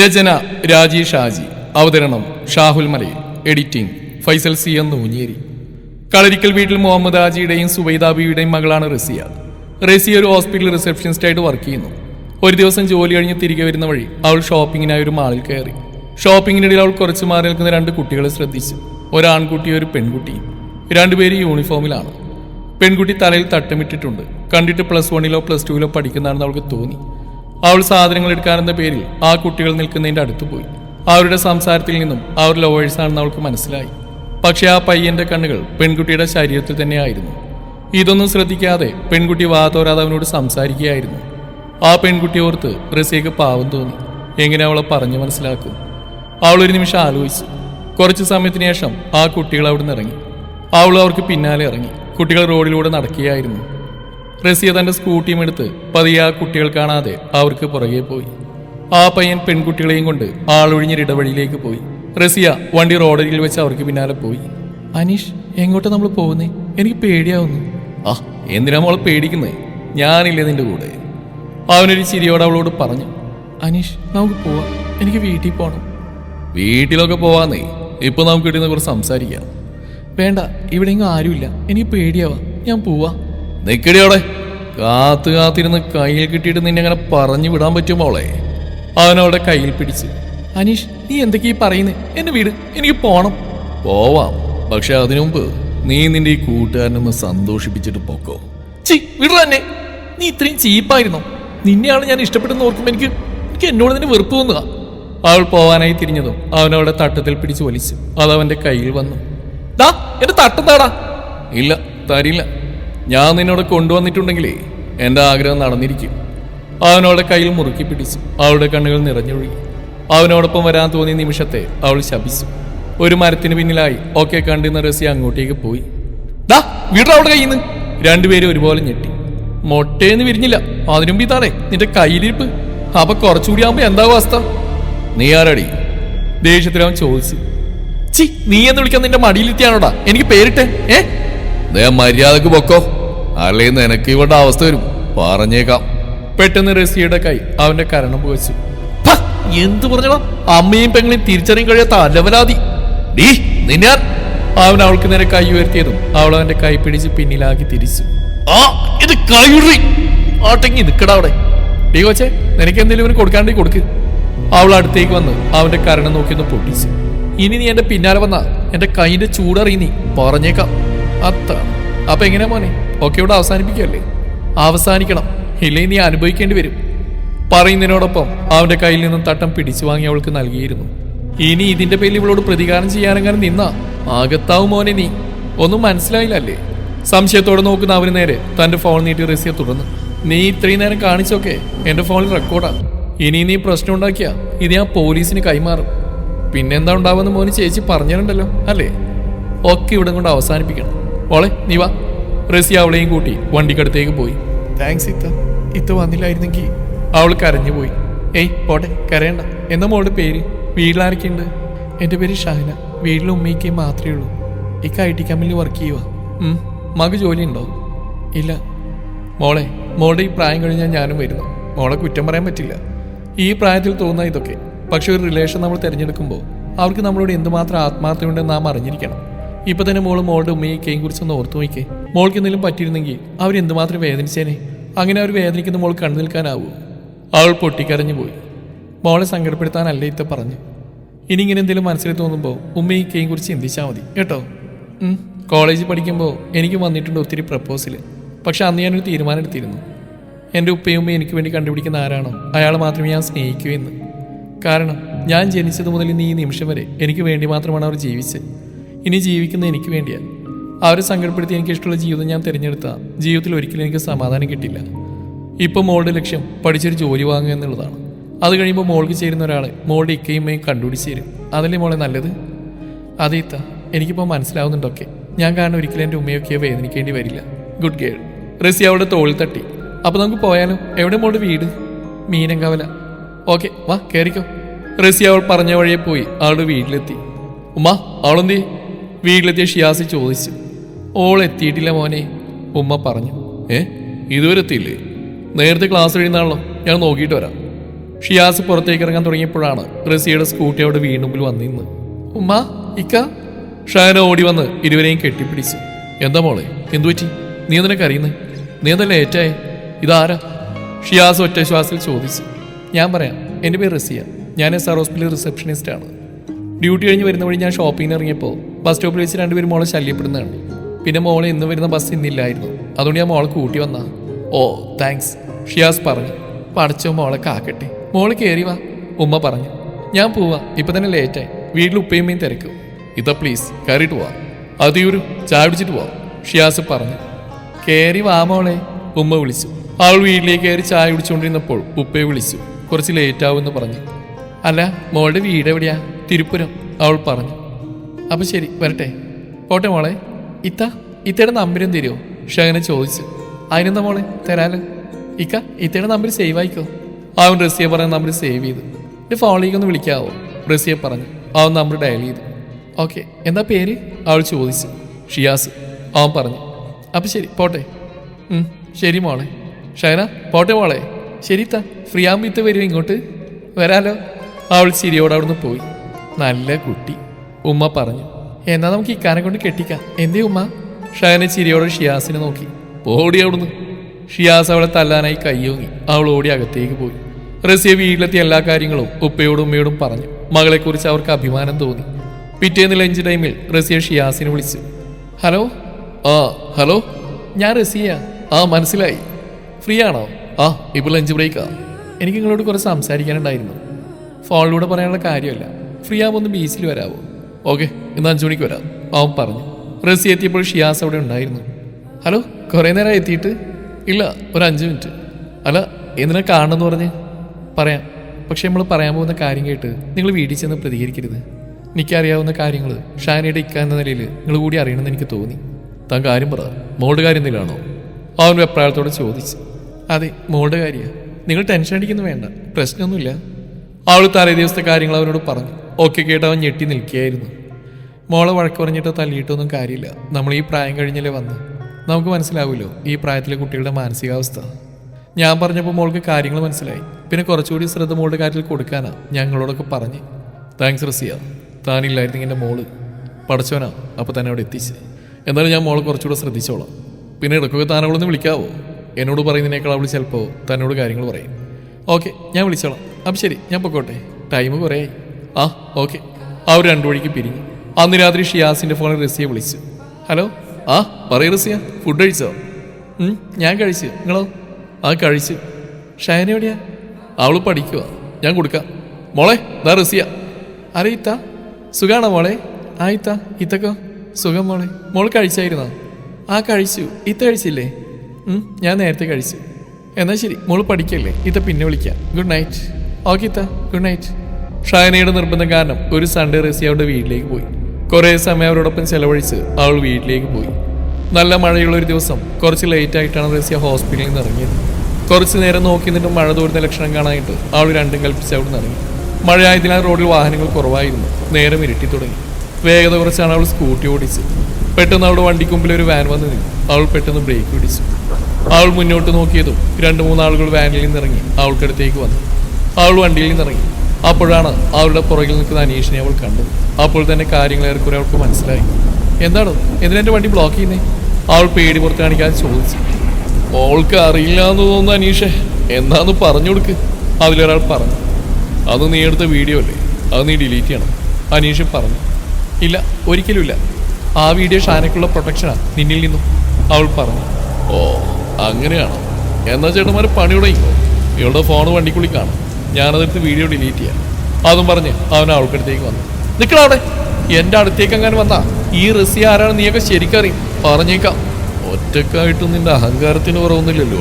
രചന രാജീവ് ഷാജി അവതരണം Shahul Malayil. Editing Faisal C N Noonjeri. Kalarikkal വീട്ടിൽ മുഹമ്മദ് ആജിയുടെയും സുബൈദാബിയുടെയും മകളാണ് റസിയ റസിയ ഒരു ഹോസ്പിറ്റൽ റിസപ്ഷനിസ്റ്റായിട്ട് വർക്ക് ചെയ്യുന്നു. ഒരു ദിവസം ജോലി കഴിഞ്ഞ് തിരികെ വരുന്ന വഴി അവൾ ഷോപ്പിങ്ങിനായി ഒരു മാളിൽ കയറി. ഷോപ്പിങ്ങിനിടയിൽ അവൾ കുറച്ച് മാറി നിൽക്കുന്ന രണ്ട് കുട്ടികളെ ശ്രദ്ധിച്ചു. ഒരാൺകുട്ടിയും ഒരു പെൺകുട്ടിയും രണ്ടുപേരും യൂണിഫോമിലാണ്. പെൺകുട്ടി തലയിൽ തട്ടമിട്ടിട്ടുണ്ട്. കണ്ടിട്ട് പ്ലസ് വണ്ണിലോ പ്ലസ് ടുവിലോ പഠിക്കുന്നതാണെന്ന് അവൾക്ക് തോന്നി. അവൾ സാധനങ്ങൾ എടുക്കാനെന്ന പേരിൽ ആ കുട്ടികൾ നിൽക്കുന്നതിന്റെ അടുത്ത് പോയി. അവരുടെ സംസാരത്തിൽ നിന്നും അവർ ലോവേഴ്സ് ആണെന്ന് അവൾക്ക് മനസ്സിലായി. പക്ഷെ ആ പയ്യന്റെ കണ്ണുകൾ പെൺകുട്ടിയുടെ ശരീരത്തിൽ തന്നെയായിരുന്നു. ഇതൊന്നും ശ്രദ്ധിക്കാതെ പെൺകുട്ടി വാതോരാതെ അവനോട് സംസാരിക്കുകയായിരുന്നു. ആ പെൺകുട്ടി ഓർത്ത് റസിയക്ക് പാവം തോന്നി. എങ്ങനെ അവളെ പറഞ്ഞു മനസ്സിലാക്കും? അവൾ ഒരു നിമിഷം ആലോചിച്ചു. കുറച്ച് സമയത്തിന് ശേഷം ആ കുട്ടികൾ അവിടെ നിന്ന് ഇറങ്ങി. അവൾ അവർക്ക് പിന്നാലെ ഇറങ്ങി. കുട്ടികൾ റോഡിലൂടെ നടക്കുകയായിരുന്നു. റസിയ തന്റെ സ്കൂട്ടിയും എടുത്ത് പതിയെ ആ കുട്ടികൾ കാണാതെ അവർക്ക് പുറകെ പോയി. ആ പയ്യൻ പെൺകുട്ടികളെയും കൊണ്ട് ആളൊഴിഞ്ഞൊരിടവഴിയിലേക്ക് പോയി. റസിയ വണ്ടി റോഡരികിൽ വെച്ച് അവർക്ക് പിന്നാലെ പോയി. അനീഷ് എങ്ങോട്ടാ നമ്മൾ പോകുന്നേ? എനിക്ക് പേടിയാവുന്നു. ആ എന്തിനാ മോളെ പേടിക്കുന്നേ? ഞാനില്ലേ നിന്റെ കൂടെ? അവനൊരു ചിരിയോട് അവളോട് പറഞ്ഞു. അനീഷ് നമുക്ക് പോവാം. എനിക്ക് വീട്ടിൽ പോകണം വീട്ടിലൊക്കെ പോവാന്നേ. ഇപ്പൊ നമുക്ക് കിട്ടുന്ന കുറച്ച് സംസാരിക്കാം. വേണ്ട ഇവിടെ എങ്ങും ആരുമില്ല. എനിക്ക് പേടിയാവാ. ഞാൻ പോവാ. നിക്കടി അവിടെ. കാത്തു കാത്തിരുന്ന് കയ്യിൽ കിട്ടിയിട്ട് നിന്നെ അങ്ങനെ പറഞ്ഞു വിടാൻ പറ്റുമോ അവളെ അവനവളുടെ കയ്യിൽ പിടിച്ച് അനീഷ് നീ എന്തൊക്കെയാ പറയുന്നേ? എന്നെ വീട് എനിക്ക് പോണം. പോവാം. പക്ഷെ അതിനുമുമ്പ് നീ നിന്റെ ഈ കൂട്ടുകാരനൊന്ന് സന്തോഷിപ്പിച്ചിട്ട് പോക്കോ. ചി വിട തന്നെ നീ ഇത്രയും ചീപ്പായിരുന്നു? നിന്നെയാണ് ഞാൻ ഇഷ്ടപ്പെടുന്ന ഓർക്കുമ്പോൾ എനിക്ക് എനിക്ക് എന്നോട് തന്നെ വെറുപ്പ് തോന്നുക. അവൾ പോവാനായി തിരിഞ്ഞതും അവനവളുടെ തട്ടത്തിൽ പിടിച്ച് വലിച്ചു. അത് അവന്റെ കയ്യിൽ വന്നു. ദാ എന്റെ തട്ടം താടാ ഇല്ല തരില്ല. ഞാൻ നിന്നോട് കൊണ്ടുവന്നിട്ടുണ്ടെങ്കിലേ എന്റെ ആഗ്രഹം നടന്നിരിക്കും. അവനവളുടെ കയ്യിൽ മുറുക്കി പിടിച്ചു അവളുടെ കണ്ണുകൾ നിറഞ്ഞൊഴുകി. അവനോടൊപ്പം വരാൻ തോന്നിയ നിമിഷത്തെ അവൾ ശപിച്ചു. ഒരു മരത്തിന് പിന്നിലായി ഒക്കെ കണ്ടിരുന്ന റസി അങ്ങോട്ടേക്ക് പോയി. ദാ വീട് അവളുടെ കയ്യിൽ നിന്ന് രണ്ടുപേരും ഒരുപോലെ ഞെട്ടി. മൊട്ടേന്ന് വിരിഞ്ഞില്ല. അതിനും പിതാടെ നിന്റെ കയ്യിലിരിപ്പ്. അപ്പൊ കുറച്ചുകൂടി ആവുമ്പോ എന്താവും അവസ്ഥ? നീ ആരടി? ദേഷ്യത്തിൽ അവൻ ചോദിച്ചു. ചി നീ എന്ന് വിളിക്കാൻ നിന്റെ മടിയിലെത്തിയാണോടാ എനിക്ക് പേരിട്ടെ ഏ? ദേ മര്യാദയ്ക്ക് പൊക്കോ. അല്ലേ നിനക്ക് ഇവിടെ അവസ്ഥ വരും. പറഞ്ഞേക്കാം. പെട്ടെന്ന് റസിയുടെ കൈ അവന്റെ കരണം പുകച്ചു. എന്തു പറഞ്ഞടാ? അമ്മയും പെങ്ങളെയും തിരിച്ചറിയാൻ കഴിയാത്ത അലവലാതി ഡീ അവൻ അവൾക്ക് നേരെ കൈ ഉയർത്തിയതും അവൾ അവന്റെ കൈ പിടിച്ച് പിന്നിലാക്കി തിരിച്ചു. ആ ഇത് കൈയുറി. ആട്ടെങ്കി നിക്കടാ അവിടെ. ഡീ കോച്ചെ നിനക്ക് എന്തെങ്കിലും ഇവന് കൊടുക്കാണ്ടി കൊടുക്ക്. അവൾ അടുത്തേക്ക് വന്ന് അവന്റെ കരണം നോക്കി ഒന്ന് പൊട്ടിച്ചു. ഇനി നീ എന്റെ പിന്നാലെ വന്നാ എന്റെ കൈന്റെ ചൂടറിയി നീ പറഞ്ഞേക്കാം. അത്താണ് അപ്പൊ എങ്ങനെയാ മോനെ? ഒക്കെ ഇവിടെ അവസാനിപ്പിക്കല്ലേ അവസാനിക്കണം. ഇല്ലേ നീ അനുഭവിക്കേണ്ടി വരും. പറയുന്നതിനോടൊപ്പം അവന്റെ കയ്യിൽ നിന്നും തട്ടം പിടിച്ചു വാങ്ങി അവൾക്ക് നൽകിയിരുന്നു. ഇനി ഇതിന്റെ പേരിൽ ഇവളോട് പ്രതികാരം ചെയ്യാനെങ്ങനെ നിന്നാ? ആകത്താവും മോനെ നീ. ഒന്നും മനസ്സിലായില്ലല്ലേ? സംശയത്തോടെ നോക്കുന്ന അവന് നേരെ തന്റെ ഫോൺ നീട്ടി റസിയ തുടർന്നു നീ ഇത്രയും നേരം കാണിച്ചൊക്കെ എന്റെ ഫോണിൽ റെക്കോർഡാ. ഇനി നീ പ്രശ്നം ഉണ്ടാക്കിയ ഇത് ഞാൻ പോലീസിന് കൈമാറും. പിന്നെന്താ ഉണ്ടാവുമെന്ന് മോന് ചേച്ചി പറഞ്ഞിട്ടുണ്ടല്ലോ അല്ലേ? ഒക്കെ ഇവിടെ കൊണ്ട് അവസാനിപ്പിക്കണം. ഓളെ നീ വാ. റസി അവളെയും കൂട്ടി വണ്ടിക്കടുത്തേക്ക് പോയി. താങ്ക്സ് ഇത്ത. ഇത്ത വന്നില്ലായിരുന്നെങ്കിൽ അവൾ കരഞ്ഞു പോയി. ഏയ് പോട്ടെ കരയണ്ട. എന്താ മോളുടെ പേര്? വീട്ടിലാരൊക്കെയുണ്ട്? എന്റെ പേര് ഷഹന. വീട്ടിലും ഉമ്മയ്ക്കേ മാത്രമേ ഉള്ളൂ. ഇക്ക ഐ ടി കമ്പനിയിൽ വർക്ക് ചെയ്യുക മക് ജോലി ഉണ്ടോ ഇല്ല. മോളെ മോളുടെ ഈ പ്രായം കഴിഞ്ഞാൽ ഞാനും വരുന്നു. മോളെ കുറ്റം പറയാൻ പറ്റില്ല. ഈ പ്രായത്തിൽ തോന്നുന്ന ഇതൊക്കെ. പക്ഷെ ഒരു റിലേഷൻ നമ്മൾ തിരഞ്ഞെടുക്കുമ്പോൾ അവർക്ക് നമ്മളോട് എന്തുമാത്രം ആത്മാർത്ഥമുണ്ടെന്ന് നാം അറിഞ്ഞിരിക്കണം. ഇപ്പൊ തന്നെ മോൾ മോളുടെ ഉമ്മയൊക്കെയും കുറിച്ചൊന്ന് ഓർത്തു നോക്കിയേ മോൾക്ക് എന്തെങ്കിലും പറ്റിയിരുന്നെങ്കിൽ അവർ എന്തുമാത്രം വേദനിച്ചേനെ? അങ്ങനെ അവർ വേദനിക്കുന്ന മോൾ കണ്ടു നിൽക്കാനാവൂ. അവൾ പൊട്ടിക്കരഞ്ഞു പോയി. മോളെ സങ്കടപ്പെടുത്താനല്ല ഇത്ത പറഞ്ഞു. ഇനി ഇങ്ങനെ എന്തെങ്കിലും മനസ്സിൽ തോന്നുമ്പോൾ ഉമ്മയൊക്കെയും കുറിച്ച് ചിന്തിച്ചാൽ മതി കേട്ടോ? കോളേജിൽ പഠിക്കുമ്പോൾ എനിക്ക് വന്നിട്ടുണ്ട് ഒത്തിരി പ്രപ്പോസൽ പക്ഷെ അന്ന് ഞാനൊരു തീരുമാനം എടുത്തിരുന്നു എന്റെ ഉപ്പയും ഉമ്മയും എനിക്ക് വേണ്ടി കണ്ടുപിടിക്കുന്ന ആരാണോ അയാൾ മാത്രമേ ഞാൻ സ്നേഹിക്കൂ എന്ന്. കാരണം ഞാൻ ജനിച്ചത് മുതൽ ഇന്ന് ഈ നിമിഷം വരെ എനിക്ക് വേണ്ടി മാത്രമാണ് അവർ ജീവിച്ചത്. ഇനി ജീവിക്കുന്നത് എനിക്ക് വേണ്ടിയാണ് അവരെ സങ്കടപ്പെടുത്തി എനിക്ക് ഇഷ്ടമുള്ള ജീവിതം ഞാൻ തിരഞ്ഞെടുത്ത. ജീവിതത്തിൽ ഒരിക്കലും എനിക്ക് സമാധാനം കിട്ടില്ല ഇപ്പോൾ മോളുടെ ലക്ഷ്യം പഠിച്ചൊരു ജോലി വാങ്ങുക എന്നുള്ളതാണ്. അത് കഴിയുമ്പോൾ മോൾക്ക് ചേരുന്ന ഒരാളെ മോളുടെ ഇക്കയും ഉമ്മയും കണ്ടുപിടിച്ച് തരും. അതല്ലേ മോളെ നല്ലത്? അതെ ഇത്ത എനിക്കിപ്പോൾ മനസ്സിലാവുന്നുണ്ടൊക്കെ. ഞാൻ കാരണം ഒരിക്കലും എന്റെ ഉമ്മയൊക്കെ വേദനിക്കേണ്ടി വരില്ല. ഗുഡ് ഗേൾ റസി അവളുടെ തോളിൽ തട്ടി. അപ്പോൾ നമുക്ക് പോയാലോ? എവിടെ മോളുടെ വീട്? മീനങ്കാവല. ഓക്കെ വാ കയറിക്കോ റസി അവൾ പറഞ്ഞ വഴിയെ പോയി അവളുടെ വീട്ടിലെത്തി. ഉമ്മ അവളെന്തേ വീട്ടിലെത്തിയ ഷിയാസി ചോദിച്ചു ഓൾ എത്തിയിട്ടില്ല മോനെ ഉമ്മ പറഞ്ഞു. ഏ? ഇതുവരെ എത്തിയില്ലേ? നേരത്തെ ക്ലാസ് കഴിയുന്നാണല്ലോ ഞാൻ നോക്കിയിട്ട് വരാം. ഷിയാസ് പുറത്തേക്ക് ഇറങ്ങാൻ തുടങ്ങിയപ്പോഴാണ് റസിയുടെ സ്കൂട്ടി അവിടെ വീണ്ടുമ്പിൽ വന്നിന്ന് ഉമ്മ ഇക്ക? ഷാന ഓടി വന്ന് ഇരുവരെയും കെട്ടിപ്പിടിച്ചു. എന്താ മോളെ? എന്തു പറ്റി? നീ എന്തിനാ അറിയുന്നേ നീ എന്തല്ലേ ഏറ്റായേ ഇതാരാ? ഷിയാസ് ഒറ്റ ശ്വാസത്തിൽ ചോദിച്ചു. ഞാൻ പറയാം. എന്റെ പേര് റസിയ. ഞാൻ എസ് ആർ ഹോസ്പിറ്റൽ റിസപ്ഷനിസ്റ്റ് ആണ് ഡ്യൂട്ടി കഴിഞ്ഞ് വരുന്ന വഴി ഞാൻ ഷോപ്പിങ്ങിന് ഇറങ്ങിയപ്പോൾ ബസ് സ്റ്റോപ്പിൽ വെച്ച് രണ്ടുപേരും മോളെ ശല്യപ്പെടുന്നതാണ്. പിന്നെ മോളെ ഇന്ന് വരുന്ന ബസ് ഇന്നില്ലായിരുന്നു. അതുകൊണ്ട് ഞാൻ മോളെ കൂട്ടി വന്ന. ഓ താങ്ക്സ് ഷിയാസ് പറഞ്ഞു. പടച്ചോ മോളെ കാക്കട്ടെ. മോൾ കയറി വാ. ഉമ്മ പറഞ്ഞു. ഞാൻ പോവാ. ഇപ്പൊ തന്നെ ലേറ്റായി വീട്ടിൽ ഉപ്പയമ്മയും തിരക്കും. ഇതാ പ്ലീസ് കയറിയിട്ട് പോവാം. അതിയൊരു ചായ പിടിച്ചിട്ട് പോവാം. ഷിയാസ് പറഞ്ഞു. കയറി വാ മോളെ. ഉമ്മ വിളിച്ചു. അവൾ വീട്ടിലേക്ക് കയറി ചായ കുടിച്ചുകൊണ്ടിരുന്നപ്പോൾ ഉപ്പയെ വിളിച്ചു. കുറച്ച് ലേറ്റ് ആവുമെന്ന് പറഞ്ഞു. അല്ല മോളുടെ വീട് എവിടെയാ? തിരുപ്പുരം അവൾ പറഞ്ഞു. അപ്പൊ ശരി വരട്ടെ. പോട്ടെ മോളെ. ഇത്ത ഇത്തയുടെ നമ്പരും തരുമോ ഷഹന ചോദിച്ചു. അതിനെന്താ മോളെ? തരാലോ. ഇക്ക ഇത്തയുടെ നമ്പർ സേവ് ആയിക്കോ? അവൻ റസിയെ പറഞ്ഞ നമ്പർ സേവ് ചെയ്തു. എന്റെ ഫോണിലേക്ക് ഒന്ന് വിളിക്കാവോ? റസിയെ പറഞ്ഞു. അവൻ നമ്പർ ഡയൽ ചെയ്തു. ഓക്കെ എന്താ പേര്? അവൾ ചോദിച്ചു. ഷിയാസ്. അവൻ പറഞ്ഞു. അപ്പൊ ശരി പോട്ടെ. ശരി മോളെ. ഷഹന പോട്ടെ മോളെ. ശരി ഇത്ത ഫ്രീ ആകുമ്പോൾ ഇത്ത വരുമോ ഇങ്ങോട്ട്? വരാലോ. അവൾ ചിരിയോടെ അവിടുന്ന് പോയി. നല്ല കുട്ടി. ഉമ്മ പറഞ്ഞു. എന്നാ നമുക്ക് ഇക്കാനെ കൊണ്ട് കെട്ടിക്കാം. എന്തേ ഉമ്മ? ഷഹന ചിരിയോടെ ഷിയാസിനെ നോക്കി. ഓടി അവിടുന്ന്. ഷിയാസ് അവളെ തല്ലാനായി കയ്യോങ്ങി അവൾ ഓടി അകത്തേക്ക് പോയി. റസിയ വീട്ടിലെത്തിയ എല്ലാ കാര്യങ്ങളും ഉപ്പയോടും ഉമ്മയോടും പറഞ്ഞു. മകളെക്കുറിച്ച് അവർക്ക് അഭിമാനം തോന്നി. പിറ്റേന്ന് ലഞ്ച് ടൈമിൽ റസിയ ഷിയാസിനെ വിളിച്ചു. ഹലോ? ആ ഹലോ? ഞാൻ റസിയ. ആ മനസ്സിലായി. ഫ്രീ ആണോ? ആ ഇപ്പൊ ലഞ്ച് ബ്രേക്കാ. എനിക്ക് നിങ്ങളോട് കുറച്ച് സംസാരിക്കാനുണ്ടായിരുന്നു. ഫോണിലൂടെ പറയാനുള്ള കാര്യമല്ല. ഫ്രീ ആവുമ്പോൾ ഒന്ന് ബീച്ചിൽ വരാവോ? ഓക്കെ ഇന്ന് അഞ്ചു മണിക്ക് വരാം. അവൻ പറഞ്ഞു റസി എത്തിയപ്പോൾ ഷിയാസ് അവിടെ ഉണ്ടായിരുന്നു. ഹലോ കുറേ നേരം എത്തിയിട്ട്? ഇല്ല ഒരു അഞ്ച് മിനിറ്റ്. അല്ല എന്തിനാ കാണണമെന്ന് പറഞ്ഞ്? പറയാം. പക്ഷെ നമ്മൾ പറയാൻ പോകുന്ന കാര്യം കേട്ട് നിങ്ങൾ വീട്ടിൽ ചെന്ന് പ്രതികരിക്കരുത്. എനിക്കറിയാവുന്ന കാര്യങ്ങൾ ഷാനിയുടെ ഇക്ക എന്ന നിലയിൽ നിങ്ങൾ കൂടി അറിയണമെന്ന് എനിക്ക് തോന്നി. താൻ കാര്യം പറ മോളുടെ കാര്യം എന്തെങ്കിലാണോ അവൻ വെപ്രാളത്തോടെ ചോദിച്ചു അതെ മോളുടെ കാര്യമാണ് നിങ്ങൾ ടെൻഷൻ അടിക്കുന്നു വേണ്ട പ്രശ്നമൊന്നുമില്ല. അവൾ തലേ ദിവസത്തെ കാര്യങ്ങൾ അവരോട് പറഞ്ഞു. ഓക്കെ കേട്ട് അവൻ ഞെട്ടി നിൽക്കുകയായിരുന്നു. മോളെ വഴക്ക് പറഞ്ഞിട്ട് തല്ലിയിട്ടൊന്നും കാര്യമില്ല. നമ്മൾ ഈ പ്രായം കഴിഞ്ഞല്ലേ വന്ന്. നമുക്ക് മനസ്സിലാവുമല്ലോ ഈ പ്രായത്തിലെ കുട്ടികളുടെ മാനസികാവസ്ഥ. ഞാൻ പറഞ്ഞപ്പോൾ മോൾക്ക് കാര്യങ്ങൾ മനസ്സിലായി. പിന്നെ കുറച്ചുകൂടി ശ്രദ്ധ മോളുടെ കാര്യത്തിൽ കൊടുക്കാനാ ഞങ്ങളോടൊക്കെ പറഞ്ഞ്. താങ്ക്സ് റസിയ. താനില്ലായിരുന്നെങ്കിൽ എന്റെ മോൾ. പഠിച്ചവനാ അപ്പോൾ തന്നെ അവിടെ എത്തിച്ച്. എന്നാലും ഞാൻ മോളെ കുറച്ചുകൂടെ ശ്രദ്ധിച്ചോളാം. പിന്നെ ഇടയ്ക്കൊക്കെ താനവളൊന്ന് വിളിക്കാവോ? എന്നോട് പറയുന്നതിനേക്കാൾ അവൾ ചിലപ്പോൾ തന്നോട് കാര്യങ്ങൾ പറയും. ഓക്കെ ഞാൻ വിളിച്ചോളാം. അപ്പം ശരി ഞാൻ പൊക്കോട്ടെ. ടൈം കുറേ ആയി ആ ഓക്കെ. അവർ രണ്ടു വഴിക്ക് പിരിഞ്ഞു. അന്ന് രാത്രി ഷിയാസിന്റെ ഫോണിൽ റസിയെ വിളിച്ചു. ഹലോ? ആ പറയ റസിയ. ഫുഡ് കഴിച്ചോ? ഞാൻ കഴിച്ചു. നിങ്ങളോ? ആ കഴിച്ചു. ഷയന എവിടെയാ? അവൾ പഠിക്കുക ഞാൻ കൊടുക്കാം. മോളെ ദാ റസിയ. അരെ ഇത്ത. സുഖാണോ മോളെ? ആ ഇത്ത. ഇത്തക്കോ? സുഖം മോളെ. മോൾ കഴിച്ചായിരുന്നോ? ആ കഴിച്ചു. ഇത്ത കഴിച്ചില്ലേ? ഞാൻ നേരത്തെ കഴിച്ചു. എന്നാൽ ശരി മോൾ പഠിക്കല്ലേ? ഇത്ത പിന്നെ വിളിക്കാം. Good night. ഓക്കെ ഇത്ത. Good night. ഷായനയുടെ നിർബന്ധം കാരണം ഒരു സൺഡേ റസി അവരുടെ വീട്ടിലേക്ക് പോയി. കുറേ സമയം അവരോടൊപ്പം ചെലവഴിച്ച് അവൾ വീട്ടിലേക്ക് പോയി. നല്ല മഴയുള്ള ഒരു ദിവസം കുറച്ച് ലേറ്റ് ആയിട്ടാണ് റസിയ ഹോസ്പിറ്റലിൽ നിന്ന് ഇറങ്ങിയത്. കുറച്ച് നേരം നോക്കി നിന്നിട്ട് മഴ തോരുന്ന ലക്ഷണം കാണാനായിട്ട് അവൾ രണ്ടും കൽപ്പിച്ച് അവിടെ ഇറങ്ങി. മഴയായതിനാൽ റോഡിൽ വാഹനങ്ങൾ കുറവായിരുന്നു. നേരം ഇരുട്ടി തുടങ്ങി. വേഗത കുറച്ചാണ് അവൾ സ്കൂട്ടി ഓടിച്ച് പെട്ടെന്ന് അവളുടെ വണ്ടിക്കുമ്പിൽ ഒരു വാൻ വന്ന് നിന്നു. അവൾ പെട്ടെന്ന് ബ്രേക്ക് പിടിച്ചു. അവൾ മുന്നോട്ട് നോക്കിയതും രണ്ട് മൂന്ന് ആളുകൾ വാനിൽ നിന്നിറങ്ങി അവൾക്കടുത്തേക്ക് വന്നു. അവൾ വണ്ടിയിൽ നിന്നിറങ്ങി അപ്പോഴാണ് അവളുടെ പുറകിൽ നിൽക്കുന്ന അനീഷിനെ അവൾ കണ്ടത്. അപ്പോൾ തന്നെ കാര്യങ്ങൾ ഏറെക്കുറെ അവൾക്ക് മനസ്സിലായി. എന്താണ്? എന്തിനെന്റെ വണ്ടി ബ്ലോക്ക് ചെയ്യുന്നേ? അവൾ പേടി പുറത്ത് കാണിക്കാതെ ചോദിച്ചു. ഓൾക്ക് അറിയില്ല എന്ന് തോന്നുന്നു അനീഷെ. എന്താന്ന് പറഞ്ഞു കൊടുക്ക്? അതിലൊരാൾ പറഞ്ഞു. അത് നീ എടുത്ത വീഡിയോ അല്ലേ? അത് നീ ഡിലീറ്റ് ചെയ്യണം. അനീഷ് പറഞ്ഞു. ഇല്ല ഒരിക്കലുമില്ല ആ വീഡിയോ ഷാനക്കുള്ള പ്രൊട്ടക്ഷനാണ് നിന്നിൽ നിന്നും. അവൾ പറഞ്ഞു. ഓ അങ്ങനെയാണോ? എന്നാ പണി തുടങ്ങി ഇവളുടെ ഫോൺ വണ്ടിക്കുള്ളിൽ കാണും. ഞാനതെടുത്ത് വീഡിയോ ഡിലീറ്റ് ചെയ്യാം. അതും പറഞ്ഞ് അവൻ അവൾക്കടുത്തേക്ക് വന്നു. നിൽക്കണവിടെ എന്റെ അടുത്തേക്ക് അങ്ങനെ വന്നാ? ഈ റസി ആരാണ് നീയൊക്കെ ശരിക്കറിയും പറഞ്ഞേക്കാം. ഒറ്റക്കായിട്ടും നിന്റെ അഹങ്കാരത്തിന് കുറവൊന്നുമില്ലല്ലോ